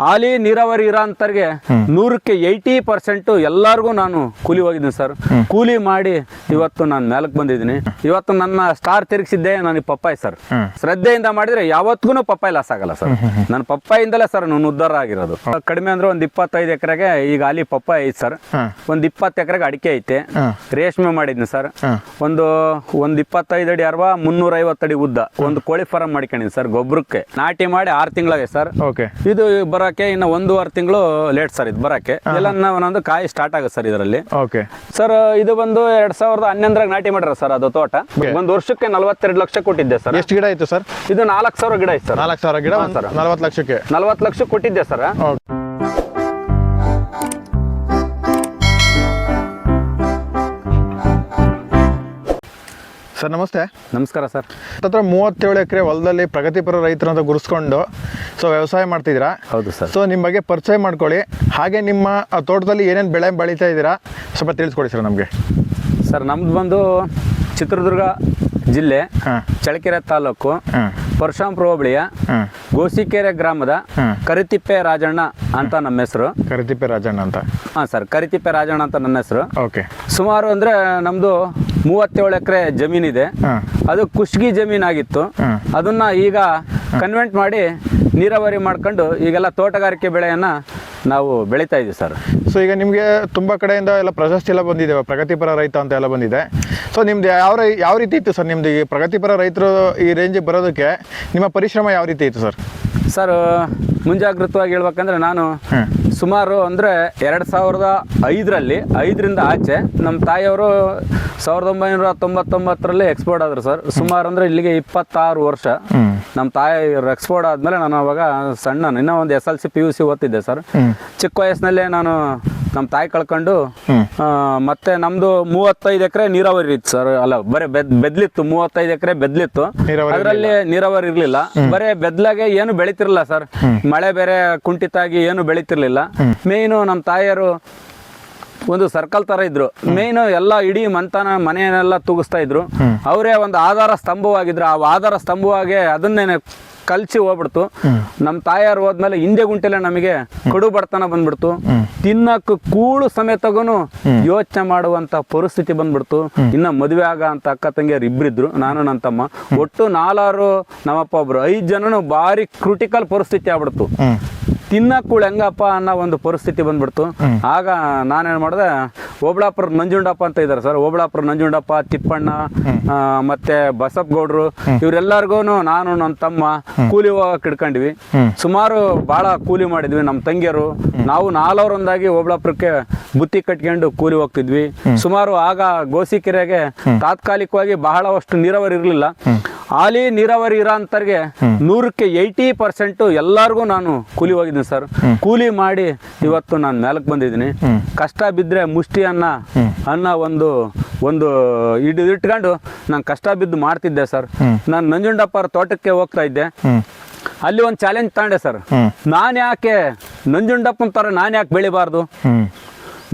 ಹಾಲಿ ನೀರಾವರಿ ಇರೋ ಅಂತರ್ಗೆ ನೂರಕ್ಕೆ ಏಯ್ಟಿ ಪರ್ಸೆಂಟ್ ಎಲ್ಲಾರ್ಗು ನಾನು ಕೂಲಿ ಹೋಗಿದ್ದೀನಿ ಸರ್. ಕೂಲಿ ಮಾಡಿ ಇವತ್ತು ನಾನು ಮೇಲಕ್ಕೆ ಬಂದಿದ್ದೀನಿ. ಇವತ್ತು ನನ್ನ ಸ್ಟಾರ್ ತಿರುಗಿಸಿದ್ದೆ ನನಗೆ ಪಪ್ಪಾಯಿ ಸರ್. ಶ್ರದ್ಧೆಯಿಂದ ಮಾಡಿದ್ರೆ ಯಾವತ್ತಿಗೂ ಪಪ್ಪಾಯಿ ಲಾಸ್ ಆಗಲ್ಲ ಸರ್. ನನ್ನ ಪಪ್ಪಾಯಿಂದಲೇ ಸರ್ ನಾನು ಉದ್ದಾರ ಆಗಿರೋದು. ಕಡಿಮೆ ಅಂದ್ರೆ ಒಂದು ಇಪ್ಪತ್ತೈದು ಎಕರೆಗೆ ಈಗ ಹಾಲಿ ಪಪ್ಪಾಯಿ ಐತೆ ಸರ್. ಒಂದು ಇಪ್ಪತ್ತು ಎಕರೆಗೆ ಅಡಿಕೆ ಐತೆ. ರೇಷ್ಮೆ ಮಾಡಿದ್ನಿ ಸರ್. ಒಂದು ಒಂದು ಇಪ್ಪತ್ತೈದು ಅಡಿ ಅರ್ವಾ ಮುನ್ನೂರ ಐವತ್ತು ಅಡಿ ಉದ್ದ. ಒಂದು ಕೋಳಿ ಫಾರಂ ಮಾಡ್ಕೊಂಡಿನಿ ಸರ್ ಗೊಬ್ಬರಕ್ಕೆ ನಾಟಿ ಮಾಡಿ ಆರು ತಿಂಗಳಾಗೆ ಸರ್. ಇದು ಇದು ಬರಕ್ಕೆ ಇನ್ನು ಒಂದೂವರೆ ತಿಂಗಳು ಲೇಟ್ ಸರ್ ಇದು ಬರಕ್ಕೆ. ಎಲ್ಲ ಒಂದೊಂದು ಕಾಯಿ ಸ್ಟಾರ್ಟ್ ಆಗುತ್ತೆ ಸರ್ ಇದರಲ್ಲಿ. ಓಕೆ ಸರ್ ಇದು ಬಂದು ಎರಡ್ ಸಾವಿರದ ಹನ್ನೊಂದರಾಗ ನಾಟಿ ಮಾಡ್ರ ಸರ್ ಅದು ತೋಟ. ಒಂದು ವರ್ಷಕ್ಕೆ ನಲವತ್ತೆರಡು ಲಕ್ಷ ಕೊಟ್ಟಿದ್ದೆ ಸರ್ ಎಷ್ಟು ಗಿಡ ಇತ್ತು ಸರ್ ಇದು ನಾಲ್ಕು ಸಾವಿರ ಗಿಡ ಇತ್ತು ಸರ್ ನಾಲ್ಕು ಸಾವಿರ ಗಿಡ ಸರ್. ನಲ್ವತ್ತು ಲಕ್ಷಕ್ಕೆ. ನಲವತ್ತು ಲಕ್ಷ ಕೊಟ್ಟಿದ್ದೆ ಸರ್ ಸರ್ ನಮಸ್ತೆ. ನಮಸ್ಕಾರ ಸರ್. ಹತ್ರ ಮೂವತ್ತೇಳು ಎಕರೆ ಹೊಲದಲ್ಲಿ ಪ್ರಗತಿಪರ ರೈತರು ಅಂತ ಗುರುಸ್ಕೊಂಡು ಸೊ ವ್ಯವಸಾಯ ಮಾಡ್ತಿದ್ದೀರಾ? ಹೌದು ಸರ್. ಸೊ ನಿಮ್ಮ ಬಗ್ಗೆ ಪರಿಚಯ ಮಾಡ್ಕೊಳ್ಳಿ. ಹಾಗೆ ನಿಮ್ಮ ತೋಟದಲ್ಲಿ ಏನೇನು ಬೆಳೆ ಬೆಳೀತಾ ಇದ್ದೀರಾ? ಸ್ವಲ್ಪ ತಿಳಿಸ್ಕೊಡಿ ಸರ್ ನಮಗೆ. ಸರ್ ನಮ್ದು ಬಂದು ಚಿತ್ರದುರ್ಗ ಜಿಲ್ಲೆ ಚಳಕೆರೆ ಚಳ್ಳಕೆರೆ ತಾಲೂಕು ಹಾಂ. ಪರಶುರಾಮಪುರ ಹೋಬಳಿಯ ಗೋಸಿಕೆರೆ ಗ್ರಾಮದ ಕರಿತಿಪ್ಪೆ ರಾಜಣ್ಣ ಅಂತ ನಮ್ಮ ಹೆಸರು. ಕರಿತಿಪ್ಪೆ ರಾಜಣ್ಣ ಅಂತ. ಹಾಂ ಸರ್ ಕರಿತಿಪ್ಪೆ ರಾಜಣ್ಣ ಅಂತ ನನ್ನ ಹೆಸರು. ಓಕೆ ಸುಮಾರು ಅಂದರೆ ನಮ್ಮದು ಮೂವತ್ತೇಳು ಎಕರೆ ಜಮೀನಿದೆ. ಅದು ಕುಷ್ಗಿ ಜಮೀನಾಗಿತ್ತು. ಅದನ್ನ ಈಗ ಕನ್ವೆಂಟ್ ಮಾಡಿ ನೀರಾವರಿ ಮಾಡ್ಕೊಂಡು ಈಗೆಲ್ಲ ತೋಟಗಾರಿಕೆ ಬೆಳೆಯನ್ನ ನಾವು ಬೆಳೀತಾ ಇದ್ದೀವಿ ಸರ್. ಸೊ ಈಗ ನಿಮಗೆ ತುಂಬ ಕಡೆಯಿಂದ ಎಲ್ಲ ಪ್ರಶಸ್ತಿ ಎಲ್ಲ ಬಂದಿದೆ ಪ್ರಗತಿಪರ ರೈತ ಅಂತ ಎಲ್ಲ ಬಂದಿದೆ. ಸೊ ನಿಮ್ದು ಯಾವ ಯಾವ ರೀತಿ ಇತ್ತು ಸರ್ ನಿಮ್ದು ಈ ಪ್ರಗತಿಪರ ರೈತರು ಈ ರೇಂಜಿಗೆ ಬರೋದಕ್ಕೆ ನಿಮ್ಮ ಪರಿಶ್ರಮ ಯಾವ ರೀತಿ ಇತ್ತು ಸರ್? ಸರ್ ಮುಂಜಾಗ್ರತವಾಗಿ ಹೇಳ್ಬೇಕಂದ್ರೆ ನಾನು ಸುಮಾರು ಅಂದರೆ ಎರಡು ಸಾವಿರದ ಐದರಲ್ಲಿ ಐದರಿಂದ ಆಚೆ ನಮ್ಮ ತಾಯಿಯವರು ಸಾವಿರದ ಒಂಬೈನೂರ ತೊಂಬತ್ತೊಂಬತ್ತರಲ್ಲಿ ಎಕ್ಸ್ಪೋರ್ಟ್ ಆದರು ಸರ್ ಸುಮಾರು ಅಂದರೆ ಇಲ್ಲಿಗೆ ಇಪ್ಪತ್ತಾರು ವರ್ಷ ನಮ್ಮ ತಾಯಿ ಎಕ್ಸ್ಪೋರ್ಟ್ ಆದಮೇಲೆ ನಾನು ಅವಾಗ ಸಣ್ಣ ಇನ್ನೂ ಒಂದು S L C P U C ಓದ್ತಿದ್ದೆ ಸರ್ ಚಿಕ್ಕ ವಯಸ್ಸಿನಲ್ಲೇ ನಾನು ನಮ್ಮ ತಾಯಿ ಕಳ್ಕೊಂಡು ಆ, ಮತ್ತೆ ನಮ್ದು ಮೂವತ್ತೈದು ಎಕರೆ ನೀರಾವರಿ ಇತ್ತು ಸರ್. ಅಲ್ಲ ಬರೀ ಬೆದ್ ಬೆದ್ಲಿತ್ತು ಮೂವತ್ತೈದು ಎಕರೆ ಬೆದ್ಲಿತ್ತು. ನೀರಾವರಿ ಅದರಲ್ಲಿ ನೀರಾವರಿ ಇರ್ಲಿಲ್ಲ. ಬರೇ ಬೆದ್ಲಾಗೆ ಏನು ಬೆಳಿತಿರ್ಲಿಲ್ಲ ಸರ್. ಮಳೆ ಬೇರೆ ಕುಂಠಿತಾಗಿ ಏನು ಬೆಳಿತಿರ್ಲಿಲ್ಲ. ಮೇಯ್ನು ನಮ್ಮ ತಾಯಿಯರು ಒಂದು ಸರ್ಕಲ್ ತರ ಇದ್ರು. ಮೇಯ್ನು ಎಲ್ಲ ಇಡೀ ಮಂತನ ಮನೆಯನ್ನೆಲ್ಲ ತೂಗಿಸ್ತಾ ಇದ್ರು. ಅವರೇ ಒಂದು ಆಧಾರ ಸ್ತಂಭವಾಗಿದ್ರು. ಆ ಆಧಾರ ಸ್ತಂಭವಾಗಿ ಅದನ್ನೇ ಕಲ್ಚಿ ಹೋಗ್ಬಿಡ್ತು. ನಮ್ಮ ತಾಯಾರು ಹೋದ್ಮೇಲೆ ಹಿಂದೆ ಗುಂಟೆಲೆ ನಮಗೆ ಕಡು ಬಡತನ ಬಂದ್ಬಿಡ್ತು. ತಿನ್ನಕ್ಕೆ ಕೂಳು ಸಮೇತಗೂ ಯೋಚನೆ ಮಾಡುವಂತ ಪರಿಸ್ಥಿತಿ ಬಂದ್ಬಿಡ್ತು. ಇನ್ನ ಮದುವೆ ಆಗ ಅಂತ ಅಕ್ಕ ತಂಗಿಯರು ಇಬ್ರಿದ್ರು ನಾನು ನನ್ನ ತಮ್ಮ ಒಟ್ಟು ನಾಲಾರು ನಮ್ಮಪ್ಪ ಒಬ್ರು ಐದು ಜನನು ಭಾರಿ ಕ್ರಿಟಿಕಲ್ ಪರಿಸ್ಥಿತಿ ಆಗ್ಬಿಡ್ತು. ಹ್ಞೂ ತಿನ್ನಕ್ಕೂಳು ಹೆಂಗಪ್ಪ ಅನ್ನೋ ಒಂದು ಪರಿಸ್ಥಿತಿ ಬಂದ್ಬಿಡ್ತು. ಆಗ ನಾನೇನು ಮಾಡಿದೆ ಓಬಳಾಪುರ ನಂಜುಂಡಪ್ಪ ಅಂತ ಇದ್ದಾರೆ ಸರ್. ಓಬಳಾಪುರ ನಂಜುಂಡಪ್ಪ ತಿಪ್ಪಣ್ಣ ಆ, ಮತ್ತೆ ಬಸಪ್ಪ ಗೌಡ್ರು ಇವರೆಲ್ಲರಿಗೂ ನಾನು ನನ್ನ ತಮ್ಮ ಕೂಲಿ ಹೋಗಕ್ ಇಡ್ಕೊಂಡ್ವಿ ಸುಮಾರು ಬಹಳ ಕೂಲಿ ಮಾಡಿದ್ವಿ ನಮ್ಮ ತಂಗಿಯರು. ನಾವು ನಾಲ್ವರೊಂದಾಗಿ ಓಬಳಾಪುರಕ್ಕೆ ಬುತ್ತಿ ಕಟ್ಕೊಂಡು ಕೂಲಿ ಹೋಗ್ತಿದ್ವಿ. ಸುಮಾರು ಆಗ ಗೋಸಿಕೆರೆಗೆ ತಾತ್ಕಾಲಿಕವಾಗಿ ಬಹಳಷ್ಟು ನೀರಾವರಿ ಇರಲಿಲ್ಲ. ಹಾಲಿ ನೀರಾವರಿ ಇರೋ ಅಂತರ್ಗೆ ನೂರಕ್ಕೆ ಏಯ್ಟಿ ಪರ್ಸೆಂಟ್ ಎಲ್ಲಾರ್ಗು ನಾನು ಕೂಲಿ ಹೋಗಿದ್ದೀನಿ ಸರ್. ಕೂಲಿ ಮಾಡಿ ಇವತ್ತು ನಾನು ಮೇಲಕ್ಕೆ ಬಂದಿದ್ದೀನಿ. ಕಷ್ಟ ಬಿದ್ದರೆ ಮುಷ್ಟಿ ಅನ್ನ ಅನ್ನ ಒಂದು ಒಂದು ಇಡ್ ಇಟ್ಕೊಂಡು ನಾನು ಕಷ್ಟ ಬಿದ್ದು ಮಾಡ್ತಿದ್ದೆ ಸರ್. ನಾನು ನಂಜುಂಡಪ್ಪರ ತೋಟಕ್ಕೆ ಹೋಗ್ತಾ ಇದ್ದೆ. ಅಲ್ಲಿ ಒಂದು ಚಾಲೆಂಜ್ ತಗೊಂಡೆ ಸರ್. ನಾನು ಯಾಕೆ ನಂಜುಂಡಪ್ಪನ ಥರ ನಾನು ಯಾಕೆ ಬೆಳಿಬಾರ್ದು?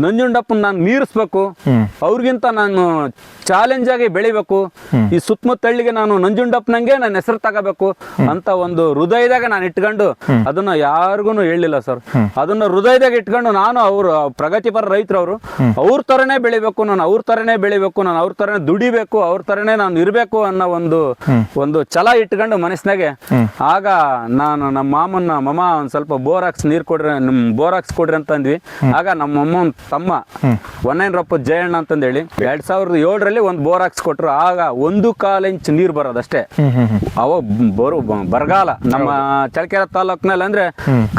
ನಂಜುಂಡಪ್ಪನ ನಾನು ಮೀರಿಸ್ಬೇಕು. ಅವ್ರಿಗಿಂತ ನಾನು ಚಾಲೆಂಜ್ ಆಗಿ ಬೆಳಿಬೇಕು. ಈ ಸುತ್ತಮುತ್ತ ಹಳ್ಳಿಗೆ ನಾನು ನಂಜುಂಡಪ್ಪನಂಗೆ ನನ್ನ ಹೆಸರು ತಗೋಬೇಕು ಅಂತ ಒಂದು ಹೃದಯದಾಗ ನಾನು ಇಟ್ಕೊಂಡು ಅದನ್ನ ಯಾರಿಗೂ ಹೇಳಿಲ್ಲ ಸರ್. ಅದನ್ನ ಹೃದಯದಾಗ ಇಟ್ಕೊಂಡು ನಾನು ಅವರು ಪ್ರಗತಿಪರ ರೈತರವರು. ಅವ್ರ ತರನೇ ಬೆಳಿಬೇಕು ನಾನು ಅವ್ರ ತರನೇ ಬೆಳಿಬೇಕು ನಾನು ಅವ್ರ ತರನೇ ದುಡಿಬೇಕು ಅವ್ರ ತರನೇ ನಾನು ಇರಬೇಕು ಅನ್ನೋ ಒಂದು ಒಂದು ಛಲ ಇಟ್ಕೊಂಡು ಮನಸ್ಸಿನಾಗೆ ಆಗ ನಾನು ನಮ್ಮ ಮಾಮನ್ನ ಮಮ್ಮ ಒಂದ್ ಸ್ವಲ್ಪ ಬೋರ್ ಹಾಕ್ಸ್ ನೀರ್ ಕೊಡ್ರಿ ನಿಮ್ ಬೋರ್ ಹಾಕ್ಸ್ ಕೊಡ್ರಿ ಅಂತ ಅಂದ್ವಿ. ಆಗ ನಮ್ಮ ಅಮ್ಮನ ತಮ್ಮ. ಒನ್ನೈನರಪ್ಪ ಜಯಣ್ಣ ಅಂತಂದೇಳಿ. ಎರಡ್ ಸಾವಿರದ ಏಳರಲ್ಲಿ ಒಂದು ಬೋರ್ ಹಾಕ್ಸ್ ಕೊಟ್ರು ಆಗ ಒಂದು ಕಾಲು ಇಂಚ್ ನೀರ್ ಬರೋದಷ್ಟೇ ಅವ ಬರು ಬರಗಾಲ. ನಮ್ಮ ಚಳ್ಳಕೆರೆ ತಾಲೂಕಿನಲ್ಲಿ ಅಂದ್ರೆ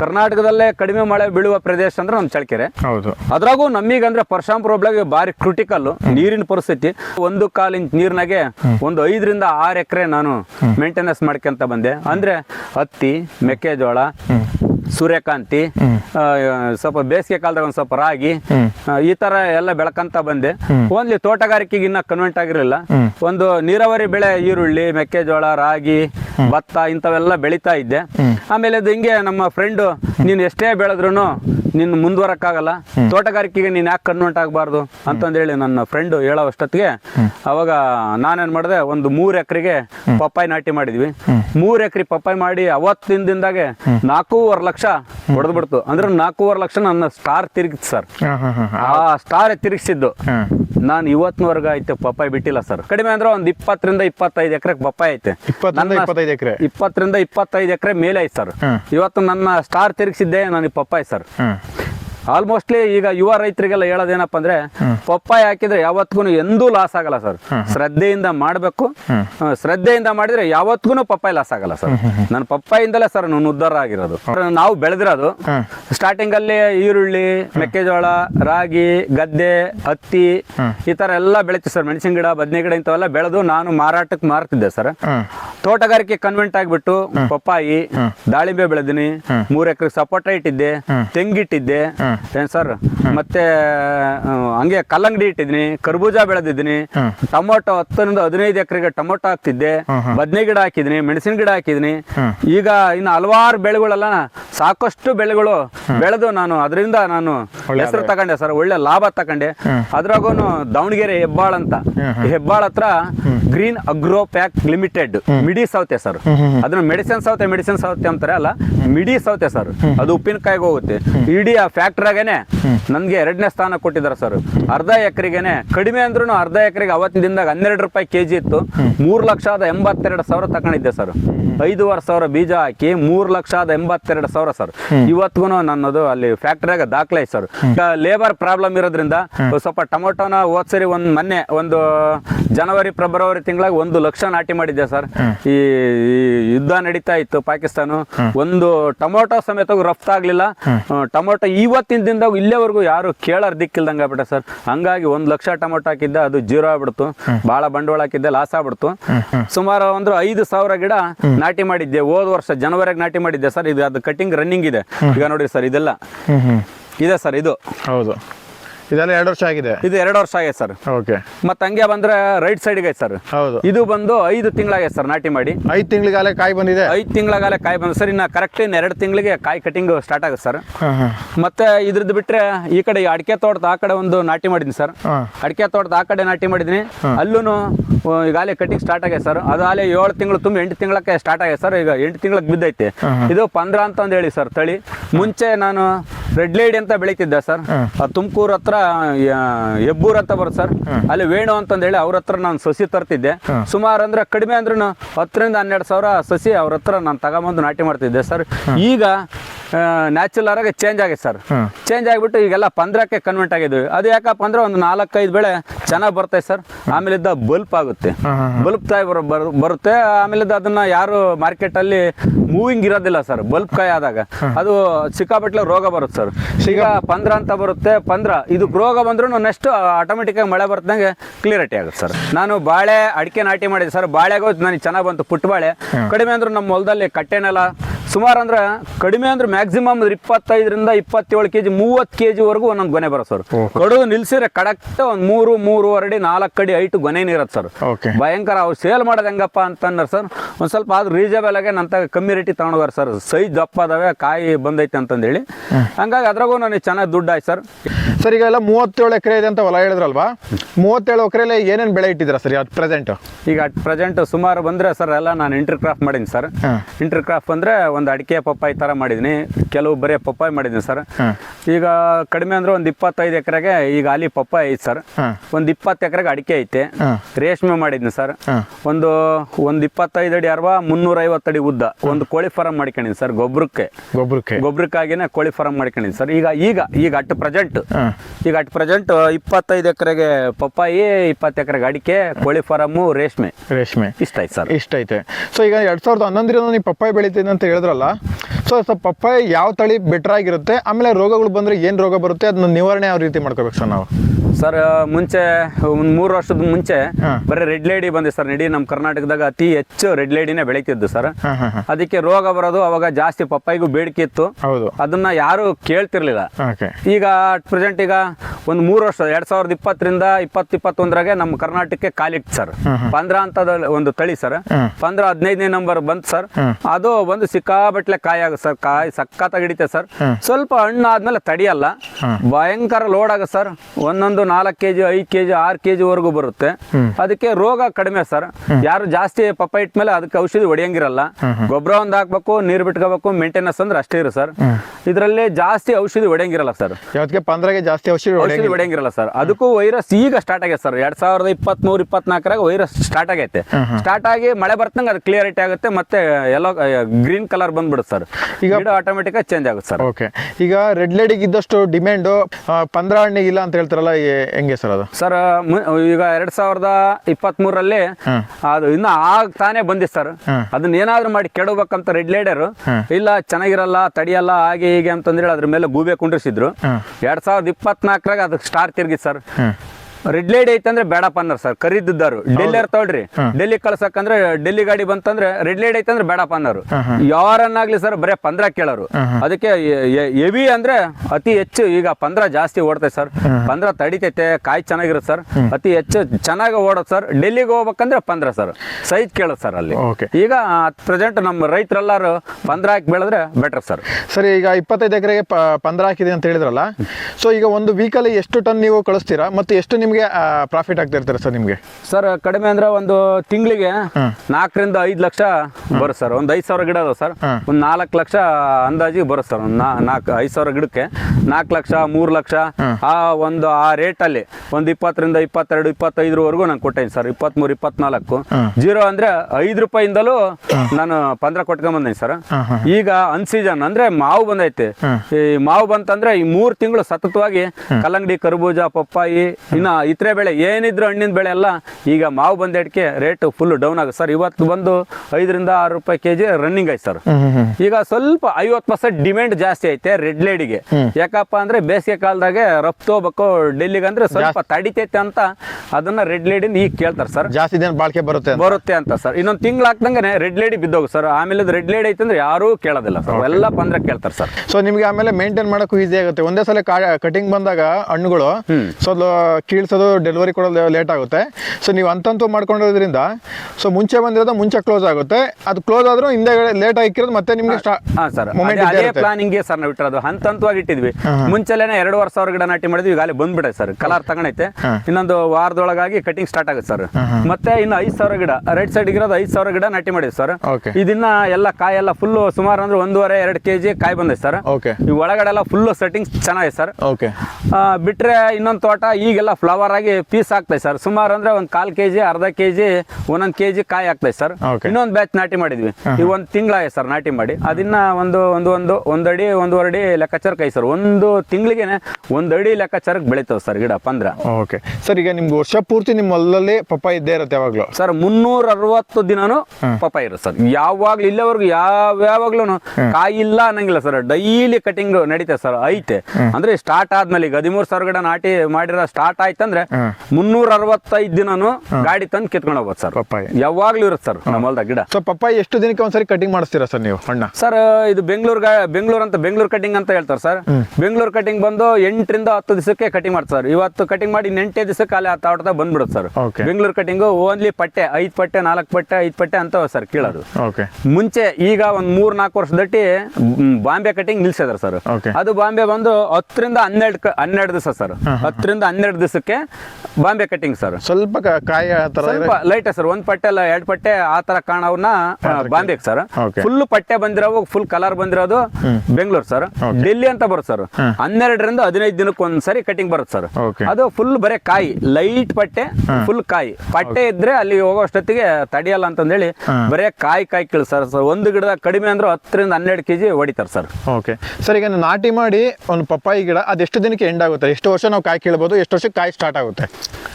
ಕರ್ನಾಟಕದಲ್ಲೇ ಕಡಿಮೆ ಮಳೆ ಬೀಳುವ ಪ್ರದೇಶ ಅಂದ್ರೆ ನಮ್ಮ ಚಳ್ಳಕೆರೆ. ಅದ್ರಾಗೂ ನಮಗೆ ಅಂದ್ರೆ ಪರಶಾಂಪುರ ಹೋಬ್ಳಿಗೆ ಭಾರಿ ಕ್ರಿಟಿಕಲ್ ನೀರಿನ ಪರಿಸ್ಥಿತಿ. ಒಂದು ಕಾಲು ಇಂಚ್ ನೀರ್ನಾಗೆ ಒಂದು ಐದರಿಂದ ಆರು ಎಕರೆ ನಾನು ಮೇಂಟೆನೆನ್ಸ್ ಮಾಡ್ಕೊಂತ ಬಂದೆ. ಅಂದ್ರೆ ಹತ್ತಿ ಮೆಕ್ಕೆಜೋಳ ಸೂರ್ಯಕಾಂತಿ ಸ್ವಲ್ಪ ಬೇಸಿಗೆ ಕಾಲದಾಗ ಒಂದು ಸ್ವಲ್ಪ ರಾಗಿ ಈ ತರ ಎಲ್ಲ ಬೆಳಕಂತ ಬಂದೆ. ಓನ್ಲಿ ತೋಟಗಾರಿಕೆಗೆ ಇನ್ನ ಕನ್ವೆಂಟ್ ಆಗಿರಲಿಲ್ಲ. ಒಂದು ನೀರಾವರಿ ಬೆಳೆ ಈರುಳ್ಳಿ ಮೆಕ್ಕೆಜೋಳ ರಾಗಿ ಭತ್ತ ಇಂಥವೆಲ್ಲ ಬೆಳೀತಾ ಇದ್ದೆ. ಆಮೇಲೆ ಅದು ಹಿಂಗೆ ನಮ್ಮ ಫ್ರೆಂಡು ನೀನು ಎಷ್ಟೇ ಬೆಳೆದ್ರು ನಿನ್ನ ಮುಂದುವರಕ್ಕಾಗಲ್ಲ. ತೋಟಗಾರಿಕೆಗೆ ನೀನು ಯಾಕೆ ಕನ್ವರ್ಟ್ ಆಗಬಾರ್ದು ಅಂತಂದೇಳಿ ನನ್ನ ಫ್ರೆಂಡು ಹೇಳೋ ಅಷ್ಟೊತ್ತಿಗೆ ಅವಾಗ ನಾನೇನು ಮಾಡಿದೆ ಒಂದು ಮೂರು ಎಕರೆಗೆ ಪಪ್ಪಾಯಿ ನಾಟಿ ಮಾಡಿದ್ವಿ. ಮೂರು ಎಕರೆ ಪಪ್ಪಾಯಿ ಮಾಡಿ ಅವತ್ತಿನ ದಿನದಾಗೆ ನಾಲ್ಕೂವರೆ ಲಕ್ಷ ಹೊಡೆದ್ಬಿಡ್ತು ಅಂದ್ರೆ ನಾಲ್ಕೂವರೆ ಲಕ್ಷ ನನ್ನ ಸ್ಟಾರ್ ತಿರುಗಿತ್ತು ಸರ್ ಆ ಸ್ಟಾರ್ ತಿರುಗಿಸಿದ್ದು. ನಾನು ಇವತ್ತಿನವರೆಗೆ ಐತೆ ಪಪ್ಪಾಯಿ ಬಿಟ್ಟಿಲ್ಲ ಸರ್ ಕಡಿಮೆ ಅಂದ್ರೆ ಒಂದು ಇಪ್ಪತ್ತರಿಂದ ಇಪ್ಪತ್ತೈದು ಎಕರೆ ಪಪ್ಪಾಯಿ ಐತೆ. ಇಪ್ಪತ್ತರಿಂದ ಇಪ್ಪತ್ತೈದು ಎಕರೆ. ಮೇಲೆ ಐತೆ ಸರ್ ಇವತ್ತು ನನ್ನ ಸ್ಟಾರ್ ತಿರುಗಿಸಿದ್ದೆ ನನಗೆ ಪಪ್ಪಾಯಿ ಸರ್ ಆಲ್ಮೋಸ್ಟ್ಲಿ ಈಗ ಯುವ ರೈತರಿಗೆಲ್ಲ ಹೇಳೋದೇನಪ್ಪ ಅಂದ್ರೆ ಪಪ್ಪಾಯಿ ಹಾಕಿದ್ರೆ ಯಾವತ್ತಿಗೂ ಎಂದೂ ಲಾಸ್ ಆಗಲ್ಲ ಸರ್ ಶ್ರದ್ಧೆಯಿಂದ ಮಾಡಬೇಕು. ಶ್ರದ್ಧೆಯಿಂದ ಮಾಡಿದ್ರೆ ಯಾವತ್ತಿಗೂ ಪಪ್ಪಾಯಿ ಲಾಸ್ ಆಗಲ್ಲ ಸರ್ ನನ್ನ ಪಪ್ಪಾಯಿಂದಲೇ ಸರ್ ನಾನು ಉದ್ದಾರ ಆಗಿರೋದು. ನಾವು ಬೆಳೆದಿರೋದು ಸ್ಟಾರ್ಟಿಂಗ್ ಅಲ್ಲಿ ಈರುಳ್ಳಿ ಮೆಕ್ಕೆಜೋಳ ರಾಗಿ ಗದ್ದೆ ಹತ್ತಿ ಈ ತರ ಎಲ್ಲ ಬೆಳಿತೀವಿ ಸರ್ ಮೆಣಸಿನ ಗಿಡ ಬದನೆ ಗಿಡ ಇಂಥವೆಲ್ಲ ಬೆಳೆದು ನಾನು ಮಾರಾಟಕ್ಕೆ ಮಾರ್ತಿದ್ದೆ ಸರ್ ತೋಟಗಾರಿಕೆ ಕನ್ವೆಂಟ್ ಆಗ್ಬಿಟ್ಟು ಪಪ್ಪಾಯಿ ದಾಳಿಂಬೆ ಬೆಳೆದಿನಿ. ಮೂರ್ ಎಕರೆ ಸಪೋಟ ಇಟ್ಟಿದ್ದೆ. ತೆಂಗಿಟ್ಟಿದ್ದೆ. ಏನ್ ಸರ್? ಮತ್ತೆ ಹಂಗೆ ಕಲ್ಲಂಗಡಿ ಇಟ್ಟಿದ್ದೀನಿ ಕರ್ಬೂಜ ಬೆಳೆದಿದ್ದೀನಿ ಟೊಮೊಟೊ ಹತ್ತರಿಂದ ಹದಿನೈದು ಎಕರೆಗೆ ಟೊಮೊಟೊ ಹಾಕ್ತಿದ್ದೆ ಬದನೆ ಗಿಡ ಹಾಕಿದ್ದೀನಿ ಮೆಣಸಿನ ಗಿಡ ಹಾಕಿದ್ದೀನಿ. ಈಗ ಇನ್ನು ಹಲವಾರು ಬೆಳೆಗಳೆಲ್ಲ ಸಾಕಷ್ಟು ಬೆಳೆಗಳು ಬೆಳೆದು ನಾನು ಅದರಿಂದ ನಾನು ಹೆಸರು ತಗೊಂಡೆ ಸರ್ ಒಳ್ಳೆ ಲಾಭ ತಗೊಂಡೆ. ಅದ್ರಾಗೂ ದಾವಣಗೆರೆ ಹೆಬ್ಬಾಳ್ ಅಂತ. ಹೆಬ್ಬಾಳ್ ಹತ್ರ ಗ್ರೀನ್ ಅಗ್ರೋ ಪ್ಯಾಕ್ ಲಿಮಿಟೆಡ್ ಮಿಡಿ ಸೌತೆ ಸರ್. ಅದನ್ನ ಮೆಡಿಸಿನ್ ಸೌತೆ ಮೆಡಿಸಿನ್ ಸೌತೆ ಅಂತಾರೆ ಅಲ್ಲ ಮಿಡಿ ಸೌತೆ ಸರ್. ಅದು ಉಪ್ಪಿನಕಾಯಿಗೆ ಹೋಗುತ್ತೆ. ಇಡೀ ಆ ಫ್ಯಾಕ್ಟ್ರಾಗೇನೆ ನನ್ಗೆ ಎರಡನೇ ಸ್ಥಾನ ಕೊಟ್ಟಿದ್ದಾರೆ ಸರ್. ಅರ್ಧ ಎಕರೆಗೆನೆ, ಕಡಿಮೆ ಅಂದ್ರೂ ಅರ್ಧ ಎಕರೆಗೆ ಅವತ್ತಿನ ದಿನದಾಗ ಹನ್ನೆರಡು ರೂಪಾಯಿ ಕೆಜಿ ಇತ್ತು. ಮೂರು ಲಕ್ಷದ ಎಂಬತ್ತೆರಡು ಸಾವಿರ ತಗೊಂಡಿದ್ದೆ ಸರ್. ಐದೂವರೆ ಸಾವಿರ ಬೀಜ ಹಾಕಿ ಮೂರ್ ಲಕ್ಷದ ಎಂಬತ್ತೆರಡು ಸಾವಿರ ಸರ್. ಇವತ್ತಿಗೂ ನನ್ನದು ಅಲ್ಲಿ ಫ್ಯಾಕ್ಟ್ರಿಯಾಗ ದಾಖಲೆ ಸರ್. ಲೇಬರ್ ಪ್ರಾಬ್ಲಮ್ ಇರೋದ್ರಿಂದ ಸ್ವಲ್ಪ ಟೊಮೊಟೊನ ಹೋದ್ ಸರಿ ಒಂದ್ ಮೊನ್ನೆ ಒಂದು ಜನವರಿ ಫೆಬ್ರವರಿ ತಿಂಗಳಾಗ ಒಂದು ಲಕ್ಷ ನಾಟಿ ಮಾಡಿದ್ದೆ ಸರ್. ಈ ಯುದ್ಧ ನಡೀತಾ ಇತ್ತು ಪಾಕಿಸ್ತಾನ. ಒಂದು ಟೊಮೊಟೊ ಸಮೇತ ರಫ್ತಾಗ್ಲಿಲ್ಲ ಆಗ್ಲಿಲ್ಲ. ಟೊಮೊಟೊ ಇವತ್ತಿನ ದಿನದಾಗ ಇಲ್ಲೇವರೆಗೂ ಯಾರು ಕೇಳರ್ ದಿಕ್ಕಿಲ್ದಂಗ ಆಗ್ಬಿಟ್ಟೆ ಸರ್. ಹಂಗಾಗಿ ಒಂದ್ ಲಕ್ಷ ಟೊಮೊಟೊ ಹಾಕಿದ್ದೆ ಅದು ಜೀರೋ ಆಗ್ಬಿಡ್ತು. ಬಹಳ ಬಂಡವಾಳ ಹಾಕಿದ್ದೆ ಲಾಸ್ ಆಗ್ಬಿಡ್ತು. ಸುಮಾರು ಅಂದ್ರೆ ಐದು ಸಾವಿರ ಗಿಡ ನಾಟಿ ಮಾಡಿದ್ದೆ ಹೋದ ವರ್ಷ ಜನವರಿಗೆ ನಾಟಿ ಮಾಡಿದ್ದೆ ಸರ್. ಇದು ಅದು ಕಟಿಂಗ್ ರನ್ನಿಂಗ್ ಇದೆ. ಈಗ ನೋಡಿ ಸರ್ ಇದೆಲ್ಲ. ಇದೆ ಸರ್ ಇದು. ಹೌದು. ಇದೆಲ್ಲ ಎರಡು ವರ್ಷ ಆಗಿದೆ? ಇದು ಎರಡು ವರ್ಷ ಆಗಿದೆ ಸರ್. ಓಕೆ. ಮತ್ತೆ ಹಂಗೆ ಬಂದ್ರೆ ರೈಟ್ ಸೈಡ್ಗೆ ಐತೆ ಸರ್. ಹೌದು. ಇದು ಬಂದು ಐದು ತಿಂಗಳಾಗೈತೆ ಸರ್ ನಾಟಿ ಮಾಡಿ. ಐದು ತಿಂಗಳಿಗಾಲ ಕಾಯಿ ಬಂದಿದೆ? ಐದು ತಿಂಗಳಾಗಲೇ ಕಾಯಿ ಬಂದ ಸರ್ ಇನ್ನು ಕರೆಕ್ಟ್ ಇನ್ನು ಎರಡು ತಿಂಗಳಿಗೆ ಕಾಯಿ ಕಟಿಂಗ್ ಸ್ಟಾರ್ಟ್ ಆಗುತ್ತೆ ಸರ್. ಮತ್ತೆ ಇದ್ರದ್ದು ಬಿಟ್ರೆ ಈ ಕಡೆ ಅಡಿಕೆ ತೋಟದ ಆ ಕಡೆ ಒಂದು ನಾಟಿ ಮಾಡಿದ್ದೀನಿ ಸರ್. ಅಡಿಕೆ ತೋಟದ ಆ ಕಡೆ ನಾಟಿ ಮಾಡಿದ್ದೀನಿ. ಅಲ್ಲೂ ಈಗಾಗಲೇ ಕಟಿಂಗ್ ಸ್ಟಾರ್ಟ್ ಆಗೈತೆ ಸರ್. ಅದು ಅಲ್ಲೇ ಏಳು ತಿಂಗಳು ತುಂಬ ಎಂಟು ತಿಂಗಳಕ್ಕೆ ಸ್ಟಾರ್ಟ್ ಆಗೈತೆ ಸರ್. ಈಗ ಎಂಟು ತಿಂಗಳಿಗೆ ಬಿದ್ದೈತೆ. ಇದು ಪಂದ್ರ ಅಂತ ಹೇಳಿ ಸರ್ ತಳಿ. ಮುಂಚೆ ನಾನು ರೆಡ್ ಲೈಡ್ ಅಂತ ಬೆಳೀತಿದ್ದೆ ಸರ್. ತುಮಕೂರ್ ಹತ್ರ ಹೆಬ್ಬೂರ್ ಅಂತ ಬರುತ್ತೆ ಸರ್. ಅಲ್ಲಿ ವೇಣು ಅಂತಂದ ಹೇಳಿ ಅವ್ರ ಹತ್ರ ನಾನು ಸಸಿ ತರ್ತಿದ್ದೆ. ಸುಮಾರು ಅಂದ್ರೆ ಕಡಿಮೆ ಅಂದ್ರೂ ಹತ್ತರಿಂದ ಹನ್ನೆರಡು ಸಾವಿರ ಸಸಿ ಅವ್ರ ಹತ್ರ ನಾನು ತಗೊಂಬಂದು ನಾಟಿ ಮಾಡ್ತಿದ್ದೆ ಸರ್. ಈಗ ನ್ಯಾಚುರಲ್ ಆಗಿ ಚೇಂಜ್ ಆಗಿದೆ ಸರ್ ಚೇಂಜ್ ಆಗಿಬಿಟ್ಟು ಈಗೆಲ್ಲ ಪಂದ್ರಕ್ಕೆ ಕನ್ವರ್ಟ್ ಆಗಿದ್ವಿ. ಅದು ಯಾಕಪ್ಪ ಅಂದ್ರೆ ಒಂದು ನಾಲ್ಕೈದು ಬೆಳೆ ಚೆನ್ನಾಗಿ ಬರ್ತೈತೆ ಸರ್ ಆಮೇಲಿದ್ದ ಬಲ್ಪ್ ಆಗುತ್ತೆ. ಬಲ್ಪ್ ಕಾಯಿ ಬರ ಬರು- ಬರುತ್ತೆ. ಆಮೇಲೆ ಅದನ್ನ ಯಾರು ಮಾರ್ಕೆಟಲ್ಲಿ ಮೂವಿಂಗ್ ಇರೋದಿಲ್ಲ ಸರ್ ಬಲ್ಪ್ ಕಾಯಿ ಆದಾಗ. ಅದು ಸಿಕ್ಕಾಪಟ್ಲೆ ರೋಗ ಬರುತ್ತೆ ಸರ್ ಈಗ ಪಂದ್ರ ಅಂತ ಬರುತ್ತೆ. ಪಂದ್ರ ಇದು ರೋಗ ಬಂದ್ರೂ ನೆಕ್ಸ್ಟ್ ಆಟೋಮೆಟಿಕ್ ಆಗಿ ಮಳೆ ಬರ್ತಂಗೆ ಕ್ಲಿಯರಿಟಿ ಆಗುತ್ತೆ ಸರ್ ನಾನು ಬಾಳೆ ಅಡಿಕೆ ನಾಟಿ ಮಾಡಿದೆ ಸರ್ ಬಾಳೆಗೂ ನನಗೆ ಚೆನ್ನಾಗಿ ಬಂತು ಪುಟ್ಟ ಬಾಳೆ ಕಡಿಮೆ ಅಂದ್ರೆ ನಮ್ಮ ಹೊಲದಲ್ಲಿ ಕಟ್ಟೆನೆಲ್ಲ ಸುಮಾರು ಅಂದ್ರೆ ಕಡಿಮೆ ಅಂದ್ರೆ ಮ್ಯಾಕ್ಸಿಮಮ್ ಇಪ್ಪತ್ತೈದರಿಂದ ಇಪ್ಪತ್ತೇಳು ಕೆಜಿ ಮೂವತ್ತು ಕೆಜಿ ವರೆಗೂ ಒಂದೊಂದು ಗೊನೆ ಬರೋ ಸರ್. ಕಡುಗು ನಿಲ್ಸಿದ್ರೆ ಕಡಕ್ಟ್ ಒಂದು ಮೂರು ಮೂರುವರೆ ಅಡಿ ನಾಲ್ಕು ಅಡಿ ಐಟು ಗೊನೆ ಇರುತ್ತೆ ಸರ್. ಓಕೆ. ಭಯಂಕರ ಅವ್ರು ಸೇಲ್ ಮಾಡೋದು ಹೆಂಗಪ್ಪ ಅಂತಂದ್ರೆ ಸರ್ ಒಂದು ಸ್ವಲ್ಪ ಆದ್ರೂ ರೀಸನಬಲ್ ಆಗಿ ನಂತ ಕಮ್ಮಿ ರೇಟಿಗೆ ತಗೊಂಡೋಗಾರ ಸರ್. ಸೈಜ್ ದಪ್ಪ ಅದಾವೆ ಕಾಯಿ ಬಂದೈತೆ ಅಂತಂದೇಳಿ. ಹಂಗಾಗಿ ಅದ್ರಾಗೂ ನನಗೆ ಚೆನ್ನಾಗಿ ದುಡ್ಡು ಆಯ್ತು ಸರ್. ಸರ್ ಈಗ ಎಲ್ಲ ಮೂವತ್ತೇಳು ಎಕರೆ ಇದೆ ಅಂತ ಹೊಲ ಹೇಳಿದ್ರಲ್ವಾ? ಮೂವತ್ತೇಳು ಎಕರೆಯಲ್ಲಿ ಏನೇನು ಬೆಳೆ ಇಟ್ಟಿದ್ರ ಸರ್ ಅಟ್ ಪ್ರೆಸೆಂಟ್ ಈಗ ಅಟ್ ಪ್ರೆಸೆಂಟ್ ಸುಮಾರು ಬಂದ್ರೆ ಸರ್ ಎಲ್ಲ ನಾನು ಇಂಟರ್ ಕ್ರಾಫ್ಟ್ ಮಾಡೀನಿ ಸರ್. ಇಂಟರ್ ಕ್ರಾಫ್ಟ್ ಅಂದ್ರೆ ಒಂದು ಅಡಿಕೆ ಪಪ್ಪಾಯಿ ಥರ ಮಾಡಿದ್ದೀನಿ. ಕೆಲವು ಬರೀ ಪಪ್ಪಾಯಿ ಮಾಡಿದ್ದೀನಿ ಸರ್. ಈಗ ಕಡಿಮೆ ಅಂದ್ರೆ ಒಂದು ಇಪ್ಪತ್ತೈದು ಎಕರೆಗೆ ಈಗ ಅಲ್ಲಿ ಪಪ್ಪಾಯಿ ಐತೆ ಸರ್. ಒಂದು ಇಪ್ಪತ್ತು ಎಕರೆಗೆ ಅಡಿಕೆ ಐತೆ. ರೇಷ್ಮೆ ಮಾಡಿದ್ದೀನಿ ಸರ್. ಒಂದು ಒಂದು ಇಪ್ಪತ್ತೈದು ಅಡಿ ಅರ್ವಾ ಮುನ್ನೂರೈವತ್ತು ಅಡಿ ಉದ್ದ. ಒಂದು ಕೋಳಿ ಫಾರಂ ಮಾಡ್ಕೊಂಡಿನಿ ಸರ್ ಗೊಬ್ಬರಕ್ಕೆ. ಗೊಬ್ಬರಕ್ಕೆ. ಗೊಬ್ಬರಕ್ಕಾಗಿನೇ ಕೋಳಿ ಫಾರಂ ಮಾಡ್ಕೊಂಡಿನಿ ಸರ್. ಈಗ ಈಗ ಈಗ ಅಟ್ ಪ್ರೆಸೆಂಟ್. ಈಗ ಅಟ್ ಪ್ರೆಸೆಂಟ್ ಇಪ್ಪತ್ತೈದು ಎಕರೆಗೆ ಪಪ್ಪಾಯಿ ಇಪ್ಪತ್ತು ಎಕರೆಗೆ ಅಡಿಕೆ ಕೋಳಿ ಫಾರಮ್ಮು ರೇಷ್ಮೆ. ರೇಷ್ಮೆ. ಇಷ್ಟ ಐತೆ ಸರ್. ಇಷ್ಟ ಐತೆ. ಸೊ ಈಗ ಎರಡ್ ಸಾವಿರದ ಹನ್ನೊಂದರಿಂದ ನೀವು ಪಪ್ಪಾಯಿ ಬೆಳಿತೀನಿ ಅಂತ ಹೇಳಿದ್ರಲ್ಲ ಸೊ ಸೊ ಸೊ ಪಪ್ಪಾಯ ಯಾವ ತಳಿ ಬೆಟರ್ ಆಗಿರುತ್ತೆ? ಆಮೇಲೆ ರೋಗಗಳು ಬಂದ್ರೆ ಏನು ರೋಗ ಬರುತ್ತೆ? ಅದನ್ನ ನಿವಾರಣೆ ಯಾವ ರೀತಿ ಮಾಡ್ಕೋಬೇಕು ಸರ್ ನಾವು? ಸರ್ ಮುಂಚೆ ಒಂದು ಮೂರು ವರ್ಷದ ಮುಂಚೆ. ಬರೀ ರೆಡ್ ಲೇಡಿ ಬಂದಿದೆ ಸರ್. ನಡಿ ನಮ್ಮ ಕರ್ನಾಟಕದಾಗ ಅತಿ ಹೆಚ್ಚು ರೆಡ್ ಲೇಡಿನೇ ಬೆಳೀತಿದ್ದು ಸರ್. ಅದಕ್ಕೆ ರೋಗ ಬರೋದು ಅವಾಗ ಜಾಸ್ತಿ ಪಪ್ಪಾಯಿಗೂ ಬೇಡಿಕೆ ಇತ್ತು. ಅದನ್ನ ಯಾರು ಕೇಳ್ತಿರ್ಲಿಲ್ಲ. ಈಗ ಈಗ ಪ್ರೆಸೆಂಟ್ ಈಗ ಒಂದು ಮೂರು ವರ್ಷ ಎರಡ್ ಸಾವಿರದ ಇಪ್ಪತ್ತರಿಂದ ಇಪ್ಪತ್ತು ಇಪ್ಪತ್ತೊಂದರಾಗೆ ನಮ್ಮ ಕರ್ನಾಟಕಕ್ಕೆ ಕಾಲಿಟ್ಟು ಸರ್. ಪಂದ್ರ ಅಂತ ಒಂದು ತಳಿ ಸರ್. ಪಂದ್ರ ಹದಿನೈದನೇ ನಂಬರ್ ಬಂತು ಸರ್. ಅದು ಒಂದು ಸಿಕ್ಕಾಬಟ್ಲೆ ಕಾಯಾಗ ಸರ್ ಕಾಯಿ ಸಖತ್ ಹಿಡಿತೆ ಸರ್. ಸ್ವಲ್ಪ ಹಣ್ಣು ಆದ್ಮೇಲೆ ತಡಿಯಲ್ಲ ಭಯಂಕರ ಲೋಡ್ ಆಗ ಸರ್ ಒಂದೊಂದು ನಾಲ್ಕು ಕೆಜಿ ಐದು ಕೆಜಿ ಆರು ಕೆಜಿ ವರೆಗೂ ಬರುತ್ತೆ. ಅದಕ್ಕೆ ರೋಗ ಕಡಿಮೆ ಸರ್. ಯಾರು ಜಾಸ್ತಿ ಪಪ್ಪ ಇಟ್ಮೇಲೆ ಅದಕ್ಕೆ ಔಷಧಿ ಹೊಡಿಯಂಗಿರಲ್ಲ. ಗೊಬ್ಬರ ಒಂದು ಹಾಕ್ಬೇಕು ನೀರು ಬಿಟ್ಕೋಬೇಕು ಮೇಂಟೆನೆನ್ಸ್ ಅಂದ್ರೆ ಅಷ್ಟೇ ಇರು ಸರ್. ಇದರಲ್ಲಿ ಜಾಸ್ತಿ ಔಷಧಿ ಹೊಡೆಯಂಗಿರಲ್ಲ ಸರ್. ಪಂದ್ರಗೆ ಪಂದ್ರಾಗೆ ಜಾಸ್ತಿ ಔಷಧಿ ಔಷಧಿ ಹೊಡೆಯಂಗಿರಲ್ಲ ಸರ್. ಅದಕ್ಕೂ ವೈರಸ್ ಈಗ ಸ್ಟಾರ್ಟ್ ಆಗೈತೆ ಸರ್. ಎರಡ್ ಸಾವಿರದ ಇಪ್ಪತ್ಮೂರು ಇಪ್ಪತ್ನಾಲ್ಕರಾಗ ವೈರಸ್ ಸ್ಟಾರ್ಟ್ ಆಗೈತೆ. ಸ್ಟಾರ್ಟ್ ಆಗಿ ಮಳೆ ಬರ್ತಂಗ ಅದು ಕ್ಲಿಯರಿಟಿ ಆಗುತ್ತೆ ಮತ್ತೆ ಎಲ್ಲೋ ಗ್ರೀನ್ ಕಲರ್ ಬಂದ್ಬಿಡುತ್ತೆ ಸರ್. ಈಗ- ಆಟೋಮೆಟಿಕ್ ಆಟೋಮೆಟಿಕ್ ಚೇಂಜ್ ಆಗುತ್ತೆ ಸರ್. ಓಕೆ ಈಗ ರೆಡ್ ಲೇಡಿಗೆ ಇದ್ದಷ್ಟು ಡಿಮ್ಯಾಂಡು ಪಂದ್ರ ಹಣ್ಣಿಗೆ ಇಲ್ಲ ಅಂತ ಹೇಳ್ತಾರಲ್ಲ ಹೆಂಗೆ ಸರ್ ಅದು? ಸರ್ ಈಗ ಎರಡ್ ಸಾವಿರದ ಇಪ್ಪತ್ತ್ ಮೂರರಲ್ಲಿ ಅದು ಇನ್ನ ಆಗ ತಾನೇ ಬಂದಿತ್ತು ಸರ್. ಅದನ್ನ ಏನಾದ್ರು ಮಾಡಿ ಕೆಡಬೇಕಂತ ರೆಡ್ ಲೇಡರ್ ಇಲ್ಲ ಚೆನ್ನಾಗಿರಲ್ಲ ತಡಿಯಲ್ಲ ಹಾಗೆ ಹೀಗೆ ಅಂತಂದ್ರೆ ಅದ್ರ ಮೇಲೆ ಗೂಬೆ ಕುಂಡ್ರಿಸಿದ್ರು. ಎರಡ್ ಸಾವಿರದ ಇಪ್ಪತ್ನಾಲ್ಕರಾಗ ಅದಕ್ಕೆ ಸ್ಟಾರ್ ತಿರ್ಗಿತ್ತು ಸರ್. ರೆಡ್ ಲೈಡ್ ಐತಂದ್ರೆ ಬೇಡಪ್ಪ ಅನ್ನರ್ ಸರ್. ಕರಿದಿದ್ದಾರು. ಡೆಲ್ಲಿ ತೊಳ್ರಿ ಡೆಲ್ಲಿ ಕಳ್ಸಕಂದ್ರೆ ಡೆಲ್ಲಿ ಗಾಡಿ ಬಂತಂದ್ರೆ ರೆಡ್ ಲೈಡ್ ಐತಂದ್ರೆ ಬೇಡಪ್ಪ ಅನ್ನೋರು. ಯಾರನ್ನಾಗ್ಲಿ ಸರ್ ಬರೇ ಪಂದ್ರ ಕೇಳೋರು. ಅದಕ್ಕೆ ಎವಿ ಅಂದ್ರೆ ಅತಿ ಹೆಚ್ಚು ಈಗ ಪಂದ್ರ ಜಾಸ್ತಿ ಓಡ್ತೈತೆ ಸರ್. ಪಂದ್ರ ತಡಿತೈತೆ ಕಾಯಿ ಚೆನ್ನಾಗಿರುತ್ತೆ ಸರ್. ಅತಿ ಹೆಚ್ಚು ಚೆನ್ನಾಗಿ ಓಡೋದು ಸರ್. ಡೆಲ್ಲಿಗೆ ಹೋಗ್ಬೇಕಂದ್ರೆ ಪಂದ್ರ ಸರ್. ಸೈಜ್ ಕೇಳೋದು ಸರ್ ಅಲ್ಲಿ. ಈಗ ಪ್ರೆಸೆಂಟ್ ನಮ್ಮ ರೈತರೆಲ್ಲಾರು ಪಂದ್ರ ಹಾಕಿ ಬೆಳೆದ್ರೆ ಬೆಟರ್ ಸರ್. ಸರಿ ಈಗ ಇಪ್ಪತ್ತೈದು ಎಕರೆಗೆ ಪಂದ್ರ ಹಾಕಿದೆ ಅಂತ ಹೇಳಿದ್ರಲ್ಲ. ಸೊ ಈಗ ಒಂದು ವೀಕಲ್ಲಿ ಎಷ್ಟು ಟನ್ ನೀವು ಕಳಿಸ್ತೀರಾ? ಮತ್ತು ಎಷ್ಟು ನಿಮಗೆ ಪ್ರಾಫಿಟ್ ಆಗ್ತಾ ಇರ್ತಾರೆ ಸರ್ ನಿಮಗೆ? ಸರ್ ಕಡಿಮೆ ಅಂದ್ರೆ ಒಂದು ತಿಂಗಳಿಗೆ ನಾಲ್ಕರಿಂದ ಐದು ಲಕ್ಷ ಬರುತ್ತೆ ಸರ್ ಒಂದು ಐದು ಸಾವಿರ ಗಿಡ ಅದಾವ ಸರ್ ಒಂದು ನಾಲ್ಕು ಲಕ್ಷ ಅಂದಾಜಿಗೆ ಬರುತ್ತೆ ಸರ್ ಒಂದು ನಾಲ್ಕು ಐದು ಸಾವಿರ ಗಿಡಕ್ಕೆ ನಾಲ್ಕು ಲಕ್ಷ ಮೂರು ಲಕ್ಷ. ಆ ಒಂದು ಆ ರೇಟಲ್ಲಿ ಒಂದು ಇಪ್ಪತ್ತರಿಂದ ಇಪ್ಪತ್ತೆರಡು ಇಪ್ಪತ್ತೈದರವರೆಗೂ ನಾನು ಕೊಟ್ಟೇನಿ ಸರ್ ಇಪ್ಪತ್ತ್ಮೂರು ಇಪ್ಪತ್ನಾಲ್ಕು. ಜೀರೋ ಅಂದ್ರೆ ಐದು ರೂಪಾಯಿಂದಲೂ ನಾನು ಪಂದ್ರ ಕೊಟ್ಕೊಂಬಂದಿನಿ ಸರ್ ಈಗ ಆನ್ ಸೀಸನ್ ಅಂದ್ರೆ ಮಾವು ಬಂದೈತೆ. ಈ ಮಾವು ಬಂತಂದ್ರೆ ಈ ಮೂರು ತಿಂಗಳು ಸತತವಾಗಿ ಕಲ್ಲಂಗಡಿ ಕರ್ಬೂಜ ಪಪ್ಪಾಯಿ ಇನ್ನ ಇತರೆ ಬೆಳೆ ಏನಿದ್ರು ಹಣ್ಣಿನ ಬೆಳೆ ಎಲ್ಲ ಈಗ ಮಾವು ಬಂದೆಡ್ಕೆ ರೇಟ್ ಫುಲ್ ಡೌನ್ ಆಗುತ್ತೆ ಸರ್ ಇವತ್ತು ಬಂದು ಐದರಿಂದ ಆರು ರೂಪಾಯಿ ಕೆಜಿ ರನ್ನಿಂಗ್ ಐತೆ ಸರ್. ಈಗ ಸ್ವಲ್ಪ ಐವತ್ತು ಪರ್ಸೆಂಟ್ ಡಿಮ್ಯಾಂಡ್ ಜಾಸ್ತಿ ಐತೆ ರೆಡ್ ಲೇಡಿಗೆ ಯಾಕಪ್ಪ ಅಂದ್ರೆ ಬೇಸಿಗೆ ಕಾಲದಾಗೆ ರಫ್ತು ಹೋಗ್ಬೇಕು ಡೆಲ್ಲಿಗೆ ಅಂದ್ರೆ ಸ್ವಲ್ಪ ತಡಿತೈತೆ ಅಂತ ಅದನ್ನ ರೆಡ್ ಲೇಡಿನ ಈಗ ಕೇಳ್ತಾರೆ ಸರ್ ಜಾಸ್ತಿ ದಿನ ಬಾಳಿಕೆ ಬರುತ್ತೆ ಅಂತ. ಬರುತ್ತೆ ಅಂತ ಸರ್ ಇನ್ನೊಂದು ತಿಂಗಳು ಹಾಕ್ದಂಗೆ ರೆಡ್ ಲೇಡಿ ಬಿದ್ದೋಗು ಸರ್ ಆಮೇಲೆ ರೆಡ್ ಲೇಡಿ ಐತಂದ್ರೆ ಯಾರೂ ಕೇಳೋದಿಲ್ಲ ಸರ್ ಎಲ್ಲ ಬಂದ್ರೆ ಕೇಳ್ತಾರೆ ಸರ್ ಸೊ ನಿಮ್ಗೆ ಆಮೇಲೆ ಮೇಂಟೈನ್ ಮಾಡೋಕು ಈಸಿ ಆಗುತ್ತೆ. ಒಂದೇ ಸಲ ಕಟಿಂಗ್ ಬಂದಾಗ ಹಣ್ಣುಗಳು ಸೊ ಕೀಳ್ಸೋದು ಡೆಲಿವರಿ ಕೊಡೋದು ಲೇಟ್ ಆಗುತ್ತೆ. ಸೊ ನೀವು ಅಂತಂತೂ ಮಾಡ್ಕೊಂಡಿರೋದ್ರಿಂದ ಸೊ ಮುಂಚೆ ಬಂದಿರೋದು ಮುಂಚೆ ಕ್ಲೋಸ್ ಆಗುತ್ತೆ. ಅದು ಕ್ಲೋಸ್ ಆದ್ರೂ ಹಿಂದೆ ಲೇಟ್ ಆಗಿರೋದು ಮತ್ತೆ ನಿಮ್ಗೆ ಹಾ ಸರ್ Moment ಅದೇ- ಇದ್ದೇ ಅದೇ ಇರುತ್ತೆ. ಪ್ಲಾನಿಂಗ್ ಸರ್ ನಾವು ಇಟ್ಟಿರೋದು. ಹಂತ ಹಂತವಾಗಿ ಇಟ್ಟಿದ್ವಿ ಮುಂಚೆಲೇನೆ ಎರಡುವರೆ ಸಾವಿರ ಗಿಡ ನಾಟಿ ಮಾಡಿದ್ವಿ. ಈಗ ಅಲ್ಲಿ ಬಂದ್ಬಿಟ್ಟೆ ಸರ್ ಕಲರ್ ತಗೊಂಡೈತೆ. ಇನ್ನೊಂದು ವಾರದೊಳಗಾಗಿ ಕಟಿಂಗ್ ಸ್ಟಾರ್ಟ್ ಆಗುತ್ತೆ ಸರ್ ಮತ್ತೆ ಇನ್ನು ಐದು ಸಾವಿರ ಗಿಡ ರೈಟ್ ಸೈಡ್ ಇರೋದು ಐದು ಸಾವಿರ ಗಿಡ ನಾಟಿ ಮಾಡಿದ್ವಿ ಸರ್ ಇದನ್ನ ಎಲ್ಲ ಕಾಯಿ ಎಲ್ಲ ಫುಲ್ ಸುಮಾರು ಅಂದ್ರೆ ಒಂದೂವರೆ ಎರಡು ಕೆ ಜಿ ಕಾಯಿ ಬಂದೈತೆ ಸರ್ ಈ ಒಳಗಡೆ ಎಲ್ಲ ಫುಲ್ ಸೆಟ್ಟಿಂಗ್ಸ್ ಚೆನ್ನಾಗಿದೆ ಸರ್ ಓಕೆ ಬಿಟ್ರೆ ಇನ್ನೊಂದು ತೋಟ ಈಗೆಲ್ಲ ಫ್ಲವರ್ ಆಗಿ ಪೀಸ್ ಆಗ್ತದೆ ಸರ್ ಸುಮಾರು ಅಂದ್ರೆ ಒಂದ್ ಕಾಲ್ ಕೆಜಿ ಅರ್ಧ ಕೆಜಿ ಒಂದೊಂದು ಕೆಜಿ ಕಾಯಿ ಆಗ್ತದೆ ಸರ್ ಇನ್ನೊಂದ್ ಬ್ಯಾಚ್ ನಾಟಿ ಮಾಡಿದ್ವಿ. ಈ ಒಂದು ತಿಂಗಳಾಗಿದೆ ಸರ್ ನಾಟಿ ಮಾಡಿ. ಅದನ್ನ ಒಂದು ಒಂದು ಒಂದು ಒಂದಡಿ ಅಡಿ ಒಂದೂವರೆ ಅಡಿ ಲೆಕ್ಕಾಚಾರ ಕೈ ಸರ್ ಒಂದು ತಿಂಗಳಿಗೆ ಒಂದಡಿ ಲೆಕ್ಕಾಚಾರಕ್ಕೆ ಬೆಳಿತಾವೆ ಸರ್ ಗಿಡ ಪಂದ್ರ. ಓಕೆ ಸರ್ ಈಗ ನಿಮ್ಗೆ ವರ್ಷ ಪೂರ್ತಿ ನಿಮ್ಮ ಹೊಲದಲ್ಲಿ ಪಪ್ಪ ಇದ್ದೇ ಇರುತ್ತೆ ಯಾವಾಗಲೂ. ಸರ್ ಮುನ್ನೂರ ಅರವತ್ತು ದಿನನೂ ಪಪ್ಪ ಇರುತ್ತೆ ಸರ್. ಯಾವಾಗ್ಲೂ ಇಲ್ಲಿವರೆಗೂ ಯಾವ ಯಾವಾಗ್ಲೂ ಕಾಯಿ ಇಲ್ಲ ಅನ್ನಂಗಿಲ್ಲ ಸರ್. ಡೈಲಿ ಕಟಿಂಗ್ ನಡೀತೆ ಸರ್ ಐತೆ. ಅಂದ್ರೆ ಸ್ಟಾರ್ಟ್ ಆದ್ಮೇಲೆ ಈಗ ಹದಿಮೂರು ಸಾವಿರ ಗಿಡ ನಾಟಿ ಮಾಡಿರ ಸ್ಟಾರ್ಟ್ ಆಯ್ತಂದ್ರೆ ಮುನ್ನೂರ ಅರವತ್ತೈದು ದಿನನೂ ಗಾಡಿ ತಂದು ಕಿತ್ಕೊಂಡು ಹೋಗ್ಬೋದು ಸರ್. ಪಪ್ಪಾಯ ಯಾವಾಗ್ಲೂ ಇರುತ್ತೆ ಸರ್ ನಮ್ಮ ಹೊಲದ ಗಿಡ. ಸೊ ಪಪ್ಪ ಎಷ್ಟು ದಿನಕ್ಕೆ ಒಂದ್ಸರಿ ಕಟಿಂಗ್ ಮಾಡಿಸ್ತೀರಾ ಸರ್ ನೀವು ಹಣ್ಣ ಸರ್ ಇದು ಬೆಂಗಳೂರು ಬೆಂಗಳೂರು ಅಂತ ಬೆಂಗಳೂರು ಕಟಿಂಗ್ ಅಂತ ಹೇಳ್ತಾರೆ ಸರ್. ಬೆಂಗಳೂರು ಕಟಿಂಗ್ ಬಂದು ಎಂಟರಿಂದ ಹತ್ತು ದಿವಸಕ್ಕೆ ಕಟಿಂಗ್ ಮಾಡ್ತಾರೆ ಇವತ್ತು ಕಟಿಂಗ್ ಮಾಡಿ ಎಂಟೇ ದಿವಸಕ್ಕೆ ಅಲ್ಲಿ ಆ ತೋಟದಾಗ ಬಂದ್ಬಿಡುತ್ತೆ ಸರ್. ಬೆಂಗಳೂರು ಕಟಿಂಗು ಓನ್ಲಿ ಪಟ್ಟೆ ಐದು ಪಟ್ಟೆ ನಾಲ್ಕು ಪಟ್ಟೆ ಐದು ಪಟ್ಟೆ ಅಂತ ಸರ್ ಕೇಳೋದು. ಮುಂಚೆ ಈಗ ಒಂದ್ ಮೂರ್ ನಾಲ್ಕು ವರ್ಷ ದಟ್ಟಿ ಬಾಂಬೆ ಕಟಿಂಗ್ ನಿಲ್ಸಿದಾರೆ ಸರ್. ಅದು ಬಾಂಬೆ ಬಂದು ಹತ್ತರಿಂದ ಹನ್ನೆರಡು ಹನ್ನೆರಡು ದಿವಸ ಸರ್. ಹತ್ತರಿಂದ ಹನ್ನೆರಡು ದಿವಸಕ್ಕೆ ಬಾಂಬೆ ಕಟಿಂಗ್ ಸರ್. ಸ್ವಲ್ಪ ಕಾಯಿ ಸ್ವಲ್ಪ ಲೈಟ್ ಸರ್ ಒಂದ್ ಪಟ್ಟೆ ಅಲ್ಲ ಎರಡ್ ಪಟ್ಟೆ ಆ ತರ ಕಾಣವ್ನ ಬಾಂಬೆ ಸರ್. ಫುಲ್ ಪಟ್ಟೆ ಬಂದಿರೋವು ಫುಲ್ ಕಲರ್ ಬಂದಿರೋದು ಬೆಂಗಳೂರು ಸರ್. ಡೆಲ್ಲಿ ಅಂತ ಬರುತ್ತೆ ಸರ್. ಹನ್ನೆರಡರಿಂದ ಹದಿನೈದು ದಿನಕ್ಕೆ ಒಂದ್ಸರಿ ಕಟಿಂಗ್ ಬರುತ್ತೆ ಸರ್. ಅದು ಫುಲ್ ಬರೇ ಕಾಯಿ ಲೈಟ್ ಪಟ್ಟೆ ಫುಲ್ ಕಾಯಿ. ಪಟ್ಟೆ ಇದ್ರೆ ಅಲ್ಲಿ ಹೋಗೋಷ್ಟೊತ್ತಿಗೆ ತಡಿಯಲ್ಲ ಅಂತಂದೇಳಿ ಬರೇ ಕಾಯಿ ಕಾಯಿ ಕೀಳ್ಸರ್ ಸರ್. ಒಂದು ಗಿಡದಾಗ ಕಡಿಮೆ ಅಂದ್ರೆ ಹತ್ತರಿಂದ ಹನ್ನೆರಡು ಕೆಜಿ ಹೊಡಿತಾರೆ ಸರ್. ಓಕೆ ಸರ್ ಈಗ ನಾಟಿ ಮಾಡಿ ಒಂದು ಪಪ್ಪಾಯಿ ಗಿಡ ಅದು ಎಷ್ಟು ದಿನಕ್ಕೆ ಎಂಡ್ ಆಗುತ್ತೆ? ಎಷ್ಟು ವರ್ಷ ನಾವು ಕಾಯಿ ಕೀಳ್ಬೋದು? ಎಷ್ಟು ವರ್ಷಕ್ಕೆ ಕಾಯಿ ಸ್ಟಾರ್ಟ್ ಆಗುತ್ತೆ?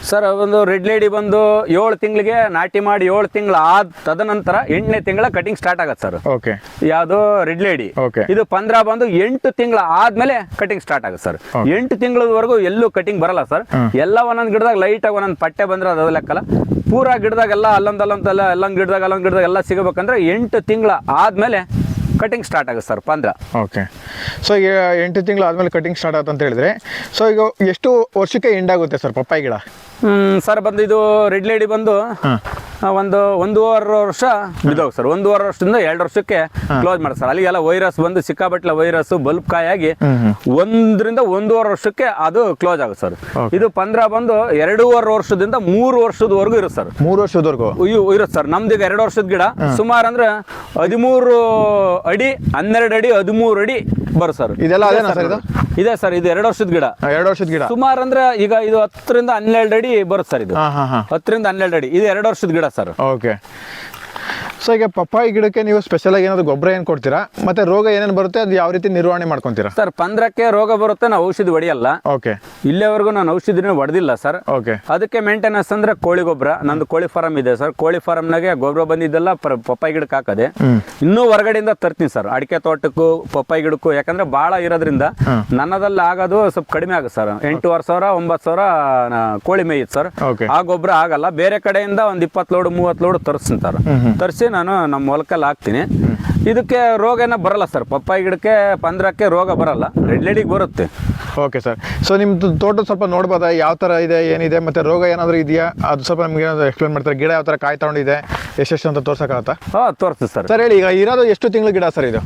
ಸರ್ ಒಂದು ರೆಡ್ ಲೇಡಿ ಬಂದು ಏಳು ತಿಂಗಳಿಗೆ ನಾಟಿ ಮಾಡಿ ಏಳು ತಿಂಗಳ ಆದ ತದನಂತರ ಎಂಟನೇ ತಿಂಗಳ ಕಟಿಂಗ್ ಸ್ಟಾರ್ಟ್ ಆಗುತ್ತೆ ಸರ್. ಓಕೆ ಯಾವುದು ರೆಡ್ ಲೇಡಿ ಓಕೆ ಇದು ಪಂದ್ರ ಬಂದು ಎಂಟು ತಿಂಗಳ ಆದ್ಮೇಲೆ ಕಟಿಂಗ್ ಸ್ಟಾರ್ಟ್ ಆಗುತ್ತೆ ಸರ್. ಎಂಟು ತಿಂಗಳವರೆಗೂ ಎಲ್ಲೂ ಕಟಿಂಗ್ ಬರಲ್ಲ ಸರ್. ಎಲ್ಲ ಒಂದೊಂದು ಗಿಡದಾಗ ಲೈಟ್ ಆಗಿ ಒಂದೊಂದು ಪಟ್ಟೆ ಬಂದರೆ ಅದು ಲೆಕ್ಕಲ್ಲ. ಪೂರ ಗಿಡದಾಗೆಲ್ಲ ಅಲ್ಲೊಂದು ಅಲ್ಲೊಂದಲ್ಲ ಅಲ್ಲೊಂದು ಗಿಡದಾಗ ಅಲ್ಲೊಂದು ಗಿಡದಾಗ ಎಲ್ಲ ಸಿಗಬೇಕಂದ್ರೆ ಎಂಟು ತಿಂಗಳ ಆದಮೇಲೆ ಕಟಿಂಗ್ ಸ್ಟಾರ್ಟ್ ಆಗುತ್ತೆ ಸರ್ ಪಂದ್ರ. ಓಕೆ ಸೊ ಈಗ ಎಂಟು ತಿಂಗಳು ಆದಮೇಲೆ ಕಟಿಂಗ್ ಸ್ಟಾರ್ಟ್ ಆಗುತ್ತೆ ಅಂತ ಹೇಳಿದ್ರೆ ಸೊ ಈಗ ಎಷ್ಟು ವರ್ಷಕ್ಕೆ ಎಂಡ್ ಆಗುತ್ತೆ ಸರ್ ಪಪ್ಪಾಯಿ ಗಿಡ? ಸರ್ ಬಂದು ಇದು ರೆಡ್ ಲೇಡಿ ಬಂದು ಒಂದು ಒಂದೂವರೆ ವರ್ಷ ಬಿದ್ದೋಗಿ ಸರ್. ಒಂದೂವರೆ ವರ್ಷದಿಂದ ಎರಡು ವರ್ಷಕ್ಕೆ ಕ್ಲೋಸ್ ಮಾಡಿ ಸರ್. ಅಲ್ಲಿಗೆಲ್ಲ ವೈರಸ್ ಬಂದು ಸಿಕ್ಕಾಬಟ್ಲೆ ವೈರಸ್ ಬಲ್ಬ್ ಕಾಯಾಗಿ ಒಂದರಿಂದ ಒಂದೂವರೆ ವರ್ಷಕ್ಕೆ ಅದು ಕ್ಲೋಸ್ ಆಗುತ್ತೆ ಸರ್. ಇದು ಪಂದ್ರ ಬಂದು ಎರಡೂವರೆ ವರ್ಷದಿಂದ ಮೂರು ವರ್ಷದವರೆಗೂ ಇರುತ್ತೆ ಸರ್. ಮೂರು ವರ್ಷದವರೆಗೂ? ಇರುತ್ತೆ ಸರ್. ನಮ್ದು ಈಗ ಎರಡು ವರ್ಷದ ಗಿಡ. ಸುಮಾರು ಅಂದ್ರೆ ಹದಿಮೂರು ಅಡಿ ಹನ್ನೆರಡು ಅಡಿ ಹದಿಮೂರು ಅಡಿ ಬರು ಸರ್. ಇದೆಲ್ಲ ಇದು ಸರ್ ಇದು? ಎರಡು ವರ್ಷದ ಗಿಡ. ಎರಡು ವರ್ಷದ ಗಿಡ. ಸುಮಾರು ಅಂದ್ರೆ ಈಗ ಇದು ಹತ್ತರಿಂದ ಹನ್ನೆರಡು ಅಡಿ ಬರುತ್ತೆ ಸರ್ ಇದು. ಹತ್ತರಿಂದ ಹನ್ನೆರಡು ಅಡಿ. ಇದು ಎರಡು ವರ್ಷದ ಗಿಡ ಸರ್. ಓಕೆ. ಸೊ ಈಗ ಪಪ್ಪಾಯಿ ಗಿಡಕ್ಕೆ ನೀವು ಸ್ಪೆಷಲ್ ಆಗಿ ಏನಾದ್ರು ಗೊಬ್ಬರ ಏನು ಕೊಡ್ತೀರಾ? ಮತ್ತೆ ರೋಗ ಏನೇನು ಬರುತ್ತೆ ಅದು ಯಾವ ರೀತಿ ನಿರ್ವಹಣೆ ಮಾಡ್ಕೊಂತೀರಾ? ಸರ್ ಪಂದ್ರಕ್ಕೆ ರೋಗ ಬರುತ್ತೆ ನಾವು ಔಷಧಿ ಹೊಡಿಯಲ್ಲ. ಓಕೆ ಇಲ್ಲಿವರೆಗೂ ನಾನು ಔಷಧಿನೂ ಹೊಡೆದಿಲ್ಲ ಸರ್ ಓಕೆ ಅದಕ್ಕೆ ಮೇಂಟೆನೆನ್ಸ್ ಅಂದ್ರೆ ಕೋಳಿ ಗೊಬ್ಬರ. ನಂದು ಕೋಳಿ ಫಾರಂ ಇದೆ ಸರ್ ಕೋಳಿ ಫಾರಂನಾಗೆ ಗೊಬ್ಬರ ಬಂದಿದ್ದೆಲ್ಲ ಪ- ಪಪ್ಪಾಯಿ ಗಿಡಕ್ಕೆ ಹಾಕದೆ. ಇನ್ನೂ ಹೊರಗಡೆಯಿಂದ ತರ್ತೀನಿ ಸರ್ ಅಡಿಕೆ ತೋಟಕ್ಕೂ ಪಪ್ಪಾಯಿ ಗಿಡಕ್ಕೂ ಯಾಕಂದ್ರೆ ಬಹಳ ಇರೋದ್ರಿಂದ ನನ್ನದಲ್ಲಿ ಆಗೋದು ಸ್ವಲ್ಪ ಕಡಿಮೆ ಆಗುತ್ತೆ ಸರ್ ಎಂಟೂವರೆ ಸಾವಿರ ಒಂಬತ್ತು ಸಾವಿರ ನಾ- ಕೋಳಿ ಮೇಯುತ್ತೆ ಸರ್ ಆ ಗೊಬ್ಬರ ಆಗಲ್ಲ. ಬೇರೆ ಕಡೆಯಿಂದ ಒಂದು ಇಪ್ಪತ್ತು ಲೋಡ್ ಮೂವತ್ತು ಲೋಡ್ ತರಿಸ್ತೀನಿ ಸರ್ ತರಿಸಿ ನಾನು ನಮ್ಮ ಹೊಲಕ್ಕಲ್ಲಿ ಹಾಕ್ತೀನಿ. ಇದಕ್ಕೆ ರೋಗ ಏನೋ ಬರಲ್ಲ ಸರ್. ಪಪ್ಪಾಯಿ ಗಿಡಕ್ಕೆ ಪಂದ್ರಕ್ಕೆ ರೋಗ ಬರಲ್ಲ. ರೆಡ್ ಲೇಡಿಗೆ ಬರುತ್ತೆ. Okay sir. ಸೊ ನಿಮ್ದು ತೋಟ ಸ್ವಲ್ಪ ನೋಡ್ಬೋದಾ? ಯಾವ ಥರ ಇದೆ ಏನಿದೆ? ಮತ್ತೆ ರೋಗ ಏನಾದರೂ ಇದೆಯಾ? ಅದು ಸ್ವಲ್ಪ ನಮಗೆ ಏನಾದರೂ ಎಕ್ಸ್ಪ್ಲೇನ್ ಮಾಡ್ತಾರೆ? ಗಿಡ ಯಾವ ಥರ ಕಾಯಿ ತಗೊಂಡಿದೆ ಎಷ್ಟೆಷ್ಟು ಅಂತ ತೋರ್ಸಕ್ಕಾಗತ್ತಾ? ಹಾಂ ತೋರಿಸ್ತೀವಿ ಸರ್. ಸರ್ ಹೇಳಿ ಈಗ ಇರೋದು ಎಷ್ಟು ತಿಂಗಳು ಗಿಡ ಸರ್ ಇದು?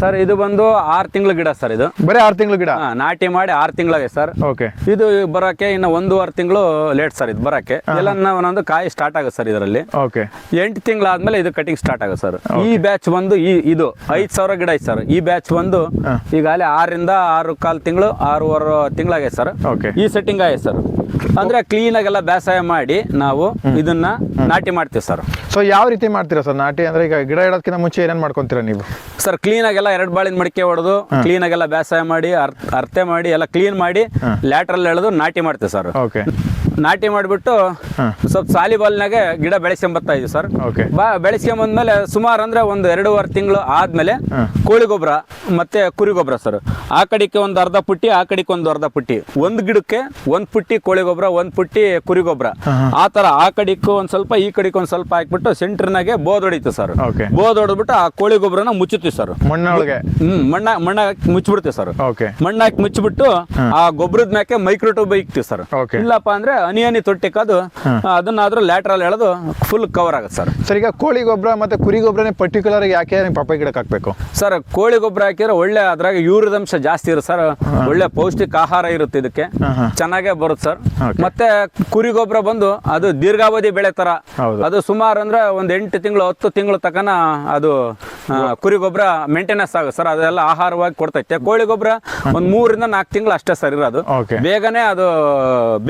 ಸರ್ ಇದು ಬಂದು ಆರು ತಿಂಗಳ ಗಿಡ ಸರ್ ಇದು. ಬರೀ ಆರು ತಿಂಗಳು ಗಿಡ? ಹಾ, ನಾಟಿ ಮಾಡಿ ಆರು ತಿಂಗಳಾಗೆ ಸರ್. ಓಕೆ ಇದು ಬರೋಕ್ಕೆ ಇನ್ನು ಒಂದೂವರೆ ತಿಂಗಳು ಲೇಟ್ ಸರ್ ಇದು ಬರಕ್ಕೆ. ಎಲ್ಲ ಒಂದೊಂದು ಕಾಯಿ ಸ್ಟಾರ್ಟ್ ಆಗುತ್ತೆ ಸರ್ ಇದರಲ್ಲಿ. ಓಕೆ ಎಂಟು ತಿಂಗಳಾದ್ಮೇಲೆ ಇದು ಕಟಿಂಗ್ ಸ್ಟಾರ್ಟ್ ಆಗುತ್ತೆ ಸರ್. ಈ ಬ್ಯಾಚ್ ಬಂದು ಈ ಇದು ಐದು ಸಾವಿರ ಗಿಡ ಐತೆ ಸರ್. ಈ ಬ್ಯಾಚ್ ಬಂದು ಈಗಾಗಲೇ ಆರರಿಂದ ಆರು ಕಾಲು ತಿಂಗಳು ಆರೂವರೆ ತಿಂಗಳಾಗೈತೆ ಸರ್. ಓಕೆ ಈ ಸೆಟ್ಟಿಂಗ್ ಆಗಿದೆ ಸರ್. ಅಂದ್ರೆ ಕ್ಲೀನಾಗೆಲ್ಲ ಬೇಸಾಯ ಮಾಡಿ ನಾವು ಇದನ್ನ ನಾಟಿ ಮಾಡ್ತೀವಿ ಸರ್. ಸೊ ಯಾವ ರೀತಿ ಮಾಡ್ತೀರಾ ಸರ್ ನಾಟಿ? ಅಂದ್ರೆ ಈಗ ಗಿಡ ಇಡೋದಕ್ಕಿಂತ ಮುಂಚೆ ಏನೇನು ಮಾಡ್ಕೊಂತೀರಾ ನೀವು? ಸರ್ ಕ್ಲೀನ್ ಕ್ಲೀನಾಗೆಲ್ಲ ಎರಡು ಬಾಳಿನ ಮಡಿಕೆ ಹೊಡೆದು ಕ್ಲೀನಾಗೆಲ್ಲ ಬೇಸಾಯ ಮಾಡಿ ಅರ್- ಅರ್ತೆ ಮಾಡಿ ಎಲ್ಲ ಕ್ಲೀನ್ ಮಾಡಿ ಲ್ಯಾಟ್ರಲ್ಲಿ ಎಳೆದು ನಾಟಿ ಮಾಡ್ತೀವಿ ಸರ್. ಓಕೆ ನಾಟಿ ಮಾಡಿಬಿಟ್ಟು ಸ್ವಲ್ಪ ಸಾಲಿ ಬಾಲ್ನಾಗೆ ಗಿಡ ಬೆಳೆಸ್ಕೊಂಬತ್ತಾ ಇದೀವಿ ಸರ್. ಓಕೆ. ಬಾ ಬೆಳೆಸ್ಕೊಂಬಂದ್ಮೇಲೆ ಸುಮಾರು ಅಂದ್ರೆ ಒಂದು ಎರಡೂವರೆ ತಿಂಗಳು ಆದ್ಮೇಲೆ ಕೋಳಿ ಗೊಬ್ಬರ ಮತ್ತೆ ಕುರಿ ಗೊಬ್ಬರ ಸರ್. ಆ ಕಡೆಗೆ ಒಂದು ಅರ್ಧ ಪುಟ್ಟಿ ಆ ಕಡೆಗೆ ಒಂದು ಅರ್ಧ ಪುಟ್ಟಿ. ಒಂದು ಗಿಡಕ್ಕೆ ಒಂದು ಪುಟ್ಟಿ ಕೋಳಿ ಗೊಬ್ಬರ ಒಂದು ಪುಟ್ಟಿ ಕುರಿ ಗೊಬ್ಬರ. ಆ ತರ ಆ ಕಡೆಗೂ ಒಂದ್ ಸ್ವಲ್ಪ ಈ ಕಡೆಗೆ ಒಂದ್ ಸ್ವಲ್ಪ ಹಾಕ್ಬಿಟ್ಟು ಸೆಂಟ್ರ್ನಾಗೆ ಬೋದ್ ಹೊಡಿತು ಸರ್. ಓಕೆ. ಬೋದ್ ಹೊಡೆದ್ಬಿಟ್ಟು ಆ ಕೋಳಿ ಗೊಬ್ಬರನ ಮುಚ್ಚುತ್ತೀವಿ ಸರ್. ಮಣ್ಣೊಳಗೆ ಹ್ಮ್ ಮಣ್ಣ ಮಣ್ಣ ಮುಚ್ಚಿಬಿಡ್ತೀವಿ ಸರ್. ಓಕೆ. ಮಣ್ಣು ಹಾಕಿ ಮುಚ್ಚಿಬಿಟ್ಟು ಆ ಗೊಬ್ಬರದ ಮ್ಯಾಕೆ ಮೈಕ್ರೋಟೂಬ್ ಇಕ್ತೀವಿ ಸರ್. ಇಲ್ಲಪ್ಪ ಅಂದ್ರೆ ಹನಿ ಹನಿ ತೊಟ್ಟಿಕ್ಕದು ಅದನ್ನಾದ್ರೂ ಲ್ಯಾಟ್ರಲ್ ಎಳೆದು ಫುಲ್ ಕವರ್ ಆಗುತ್ತೆ ಸರ್. ಸರ್ ಈಗ ಕೋಳಿ ಗೊಬ್ಬರ ಮತ್ತೆ ಕುರಿ ಗೊಬ್ಬರನೇ ಪರ್ಟಿಕ್ಯುಲರ್ ಆಗಿ ಯಾಕೆ ಪಪ್ಪಾಯಿ ಗಿಡಕ್ಕೆ ಹಾಕಬೇಕು? ಸರ್ ಕೋಳಿ ಗೊಬ್ಬರ ಹಾಕಿದ್ರೆ ಒಳ್ಳೆ ಅದ್ರಾಗ ಯೂರಿದಂಶ ಅಂಶ ಜಾಸ್ತಿ ಇರುತ್ತೆ ಸರ್. ಒಳ್ಳೆ ಪೌಷ್ಟಿಕ ಆಹಾರ ಇರುತ್ತೆ ಇದಕ್ಕೆ. ಚೆನ್ನಾಗೇ ಬರುತ್ತೆ ಸರ್. ಮತ್ತೆ ಕುರಿ ಗೊಬ್ಬರ ಬಂದು ಅದು ದೀರ್ಘಾವಧಿ ಬೆಳೆ ತರ. ಅದು ಸುಮಾರು ಅಂದ್ರೆ ಒಂದ್ ಎಂಟು ತಿಂಗಳು ಹತ್ತು ತಿಂಗಳು ತಕನ ಅದು ಕುರಿ ಗೊಬ್ಬರ ಮೇಂಟೆನೆನ್ಸ್ ಆಗುತ್ತೆ ಸರ್. ಅದೆಲ್ಲ ಆಹಾರವಾಗಿ ಕೊಡ್ತೈತೆ. ಕೋಳಿ ಗೊಬ್ಬರ ಒಂದ್ ಮೂರಿಂದ ನಾಲ್ಕು ತಿಂಗಳು ಅಷ್ಟೇ ಸರ್ ಇರೋದು. ಬೇಗನೆ ಅದು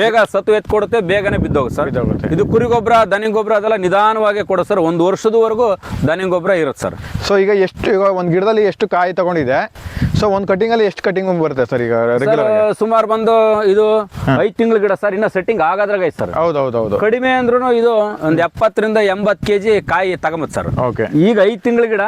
ಬೇಗ ಸತ್ತು ಎತ್ ಕೊಡುತ್ತೆ ಬೇಗನೆ ಬಿದ್ದೋಗುತ್ತೆ ಸರ್. ಇದು ಕುರಿ ಗೊಬ್ಬರ ದನಿ ಗೊಬ್ಬರ ಅದೆಲ್ಲ ನಿಧಾನವಾಗಿ ಕೊಡೋ ಸರ್. ಒಂದು ವರ್ಷದವರೆಗೂ ದನಿ ಗೊಬ್ಬರ ಇರುತ್ತೆ ಸರ್. ಸೊ ಈಗ ಎಷ್ಟು ಈಗ ಒಂದು ಗಿಡದಲ್ಲಿ ಎಷ್ಟು ಕಾಯಿ ತಗೊಂಡಿದೆ ಸೊ ಒಂದು ಕಟಿಂಗಲ್ಲಿ ಎಷ್ಟು ಕಟಿಂಗ್ ಬರುತ್ತೆ ಸರ್ ಈಗ ರೆಗ್ಯುಲರ್ ಸುಮಾರು ಬಂದು ಇದು ಐದು ತಿಂಗಳ ಗಿಡ ಸರ್. ಇನ್ನ ಸೆಟ್ಟಿಂಗ್ ಆಗೋದ್ರಾಗ ಐತೆ ಸರ್. ಹೌದು ಹೌದು ಹೌದು ಕಡಿಮೆ ಅಂದ್ರೂ ಇದು ಒಂದ್ ಎಪ್ಪತ್ತರಿಂದ ಎಂಬತ್ತು ಕೆಜಿ ಕಾಯಿ ತಗೊಂಬತ್ ಸರ್. ಓಕೆ ಈಗ ಐದು ತಿಂಗಳ ಗಿಡ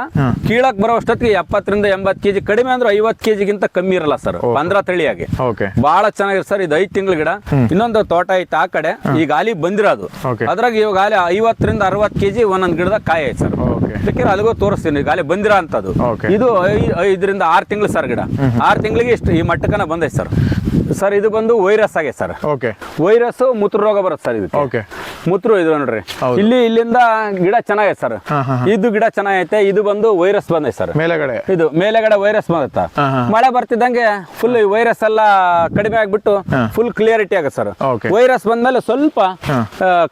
ಕೀಳಕ್ ಬರೋ ಅಷ್ಟೊತ್ತಿಗೆ ಎಪ್ಪತ್ತರಿಂದ ಎಂಬತ್ತು ಕೆಜಿ ಕಡಿಮೆ ಅಂದ್ರೆ ಐವತ್ ಕೆಜಿಗಿಂತ ಕಮ್ಮಿ ಇರಲ್ಲ ಸರ್. ಪಂದ್ರ ತಳಿಯಾಗಿ. ಓಕೆ ಬಹಳ ಚೆನ್ನಾಗಿರ್ ಸರ್. ಇದು ಐದು ತಿಂಗಳ ಗಿಡ. ಇನ್ನೊಂದು ತೋಟ ಐತೆ ಆ ಕಡೆ ಈ ಗಾಲಿ ಬಂದಿರೋದು. ಅದ್ರಾಗ ಇವಾಗ ಗಾಲಿ ಐವತ್ತರಿಂದ ಅರವತ್ತು ಕೆಜಿ ಒಂದೊಂದ್ ಗಿಡದ ಕಾಯಿ ಐತೆ ಸರ್. ಅದಕ್ಕೆ ಬೇಕಿದ್ರೆ ಅಲ್ಲಿಗೂ ತೋರಿಸ್ತೀನಿ ಗಾಲಿ ಬಂದಿರೋ ಅಂತದ್ದು. ಇದು ಐದರಿಂದ ಆರ್ ತಿಂಗಳು ಸರ್ ಗಿಡ. ಆರ್ ತಿಂಗಳಿಗೆ ಇಷ್ಟು ಈ ಮಟ್ಟಕನ ಬಂದೈತೆ ಸರ್. ಸರ್ ಇದು ಬಂದು ವೈರಸ್ ಆಗಿದೆ ಸರ್. ಓಕೆ ವೈರಸ್ ಮೂತ್ರ ರೋಗ ಬರುತ್ತೆ ಸರ್ ಇದು ಓಕೆ ಮೂತ್ರ ಇದು ನೋಡ್ರಿ. ಇಲ್ಲಿ ಇಲ್ಲಿಂದ ಗಿಡ ಚೆನ್ನಾಗೈತೆ ಸರ್. ಇದು ಗಿಡ ಚೆನ್ನಾಗೈತೆ ಇದು ಬಂದು ವೈರಸ್ ಬಂದೈತೆ ಸರ್. ಮೇಲೆಗಡೆ. ಇದು ಮೇಲೆಗಡೆ ವೈರಸ್ ಬಂದತ್ತ. ಮಳೆ ಬರ್ತಿದ್ದಂಗೆ ಫುಲ್ ವೈರಸ್ ಎಲ್ಲ ಕಡಿಮೆ ಆಗ್ಬಿಟ್ಟು ಫುಲ್ ಕ್ಲಿಯರಿಟಿ ಆಗುತ್ತೆ ಸರ್. ವೈರಸ್ ಬಂದ್ಮೇಲೆ ಸ್ವಲ್ಪ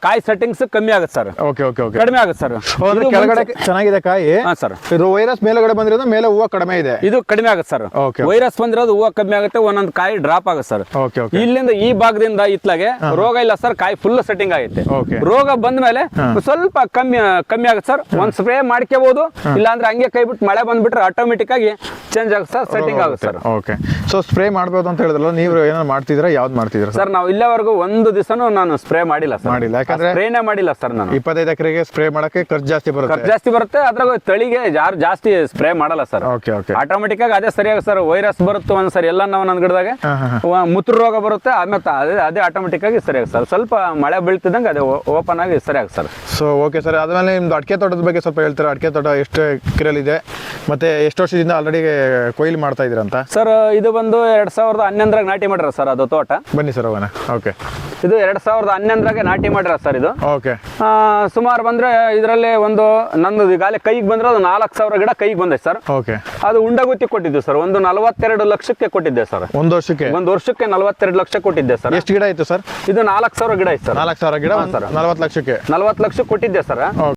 ಕಾಯಿ ಸೆಟ್ಟಿಂಗ್ಸ್ ಕಮ್ಮಿ ಆಗುತ್ತೆ ಸರ್. ಓಕೆ ಓಕೆ ಓಕೆ ಕಡಿಮೆ ಆಗುತ್ತೆ ಸರ್. ಅಂದ್ರೆ ಕೆಳಗಡೆ ಚೆನ್ನಾಗಿದೆ ಕಾಯಿ? ಹಾ ಸರ್. ಇದು ವೈರಸ್ ಮೇಲೆಗಡೆ ಬಂದಿರೋದು ಮೇಲೆ ಹೂವು ಕಡಿಮೆ ಇದೆ. ಇದು ಕಡಿಮೆ ಆಗುತ್ತೆ ಸರ್. ಓಕೆ ವೈರಸ್ ಬಂದಿರೋದು ಹೂವು ಕಮ್ಮಿ ಆಗುತ್ತೆ ಒಂದೊಂದು ಕಾಯಿ ಡ್ರಾಪ್ ಆಗುತ್ತೆ ಓಕೆ ಇಲ್ಲಿಂದ ಈ ಭಾಗದಿಂದ ಇತ್ಲಾಗೆ ರೋಗ ಇಲ್ಲ ಸರ್ ಕಾಯಿ ಫುಲ್ ಸೆಟ್ಟಿಂಗ್ ಆಗೈತೆ. ರೋಗ ಬಂದ ಮೇಲೆ ಸ್ವಲ್ಪ ಕಮ್ಮಿ ಕಮ್ಮಿ ಆಗುತ್ತೆ ಸರ್. ಒಂದ್ ಸ್ಪ್ರೇ ಮಾಡ್ಕೋಬಹುದು ಇಲ್ಲ ಅಂದ್ರೆ ಹಂಗೆ ಕೈ ಬಿಟ್ಟು ಮಳೆ ಬಂದ್ಬಿಟ್ರೆ ಆಟೋಮೆಟಿಕ್ ಆಗಿ ಚೇಂಜ್ ಆಗುತ್ತೆ ಸರ್ ಸೆಟ್ಟಿಂಗ್ ಆಗುತ್ತೆ ಸರ್. ಓಕೆ ಸೊ ಸ್ಪ್ರೇ ಮಾಡಬಹುದು ಅಂತ ಹೇಳಿದ್ರಲ್ಲ ನೀವು ಏನಾದ್ರು ಮಾಡ್ತಿದ್ರೆ ಯಾವ್ದು ಮಾಡ್ತಿದ್ರೆ ಸರ್? ಸರ್ ನಾವು ಇಲ್ಲಿವರೆಗೂ ಒಂದು ದಿವಸನೂ ನಾನು ಸ್ಪ್ರೇ ಮಾಡಿಲ್ಲ ಸರ್. ಮಾಡಿಲ್ಲ, ಯಾಕಂದ್ರೆ- ಸ್ಪ್ರೇನೇ ಮಾಡಿಲ್ಲ ಸರ್ ನಾನು. ಇಪ್ಪತ್ತೈದು ಎಕರೆಗೆ ಸ್ಪ್ರೇ ಮಾಡಕ್ಕೆ ಖರ್ಚು ಜಾಸ್ತಿ ಬರುತ್ತೆ. ಖರ್ಚು ಜಾಸ್ತಿ ಬರುತ್ತೆ ಅದ್ರಾಗ ತಳಿಗೆ ಯಾರು ಜಾಸ್ತಿ ಸ್ಪ್ರೇ ಮಾಡಲ್ಲ ಸರ್. ಓಕೆ ಓಕೆ ಆಟೋಮೆಟಿಕ್ ಆಗಿ ಅದೇ ಸರಿಯಾಗ ಸರ್ ವೈರಸ್ ಬರುತ್ತೆ ಒಂದ್ಸರಿ ಎಲ್ಲ ನಾವು ನನ್ನ ಗಿಡದಾಗ ಮುತ್ರ ರೋಗ ಬರುತ್ತೆ ಆಮೇಲೆ ಅದೇ ಅದೇ ಆಟೋಮೆಟಿಕ್ ಆಗಿ ಸರಿ ಸರ್. ಸ್ವಲ್ಪ ಮಳೆ ಬೀಳ್ತಿದ್ದಂಗೆ ಅದೇ ಓಪನ್ ಆಗಿ ಸರಿಯಾಗಿ ಸರ್. ಸೊ ಓಕೆ ಸರ್ ಅದಮೇಲೆ ನಿಮ್ದು ಅಡಿಕೆ ತೋಟದ ಬಗ್ಗೆ ಸ್ವಲ್ಪ ಹೇಳ್ತೀರಾ? ಅಡಿಕೆ ತೋಟ ಎಷ್ಟು ಕಿರಲಿದೆ ಮತ್ತೆ ಎಷ್ಟು ವರ್ಷದಿಂದ ಆಲ್ರೆಡಿ ಕೊಯ್ಲು ಮಾಡ್ತಾ ಇದ್ದೀರಂತ? ಸರ್ ಇದು ಬಂದು ಎರಡ್ ಸಾವಿರದ ಹನ್ನೊಂದರಾಗ ನಾಟಿ ಮಾಡಿರ ಸರ್ ಅದು ತೋಟ. ಬನ್ನಿ ಸರ್ ಅವನ ಓಕೆ ಇದು ಎರಡ್ ಸಾವಿರದ ಹನ್ನೊಂದರಾಗೆ ನಾಟಿ ಮಾಡಿರ ಸರ್ ಇದು. ಓಕೆ ಸುಮಾರು ಬಂದ್ರೆ ಇದರಲ್ಲಿ ಒಂದು ನಂದು ಈಗಾಗಲೇ ಕೈಗೆ ಬಂದ್ರೆ ಅದು ನಾಲ್ಕು ಸಾವಿರ ಗಿಡ ಕೈಗೆ ಬಂದೈತೆ ಸರ್ ಓಕೆ ಅದು ಉಂಡಗುತ್ತಿ ಕೊಟ್ಟಿದ್ದು ಸರ್ ಒಂದು ನಲವತ್ತೆರಡು ಲಕ್ಷಕ್ಕೆ ಕೊಟ್ಟಿದ್ದೆ ಸರ್ ಒಂದು ವರ್ಷಕ್ಕೆ? ಒಂದು ವರ್ಷಕ್ಕೆ ನಲವತ್ತೆರಡು ಲಕ್ಷ ಕೊಟ್ಟಿದ್ದೆ ಸರ್. ಎಷ್ಟು ಗಿಡ ಇತ್ತು ಸರ್? ಇದು ನಾಲ್ಕು ಸಾವಿರ ಗಿಡ ಇತ್ತು ಸರ್. ನಾಲ್ಕು ಸಾವಿರ ಗಿಡ ಸರ್. ನಲವತ್ತು ಲಕ್ಷಕ್ಕೆ. ನಲವತ್ತು ಲಕ್ಷ ಕೊಟ್ಟಿದ್ದೆ ಸರ್.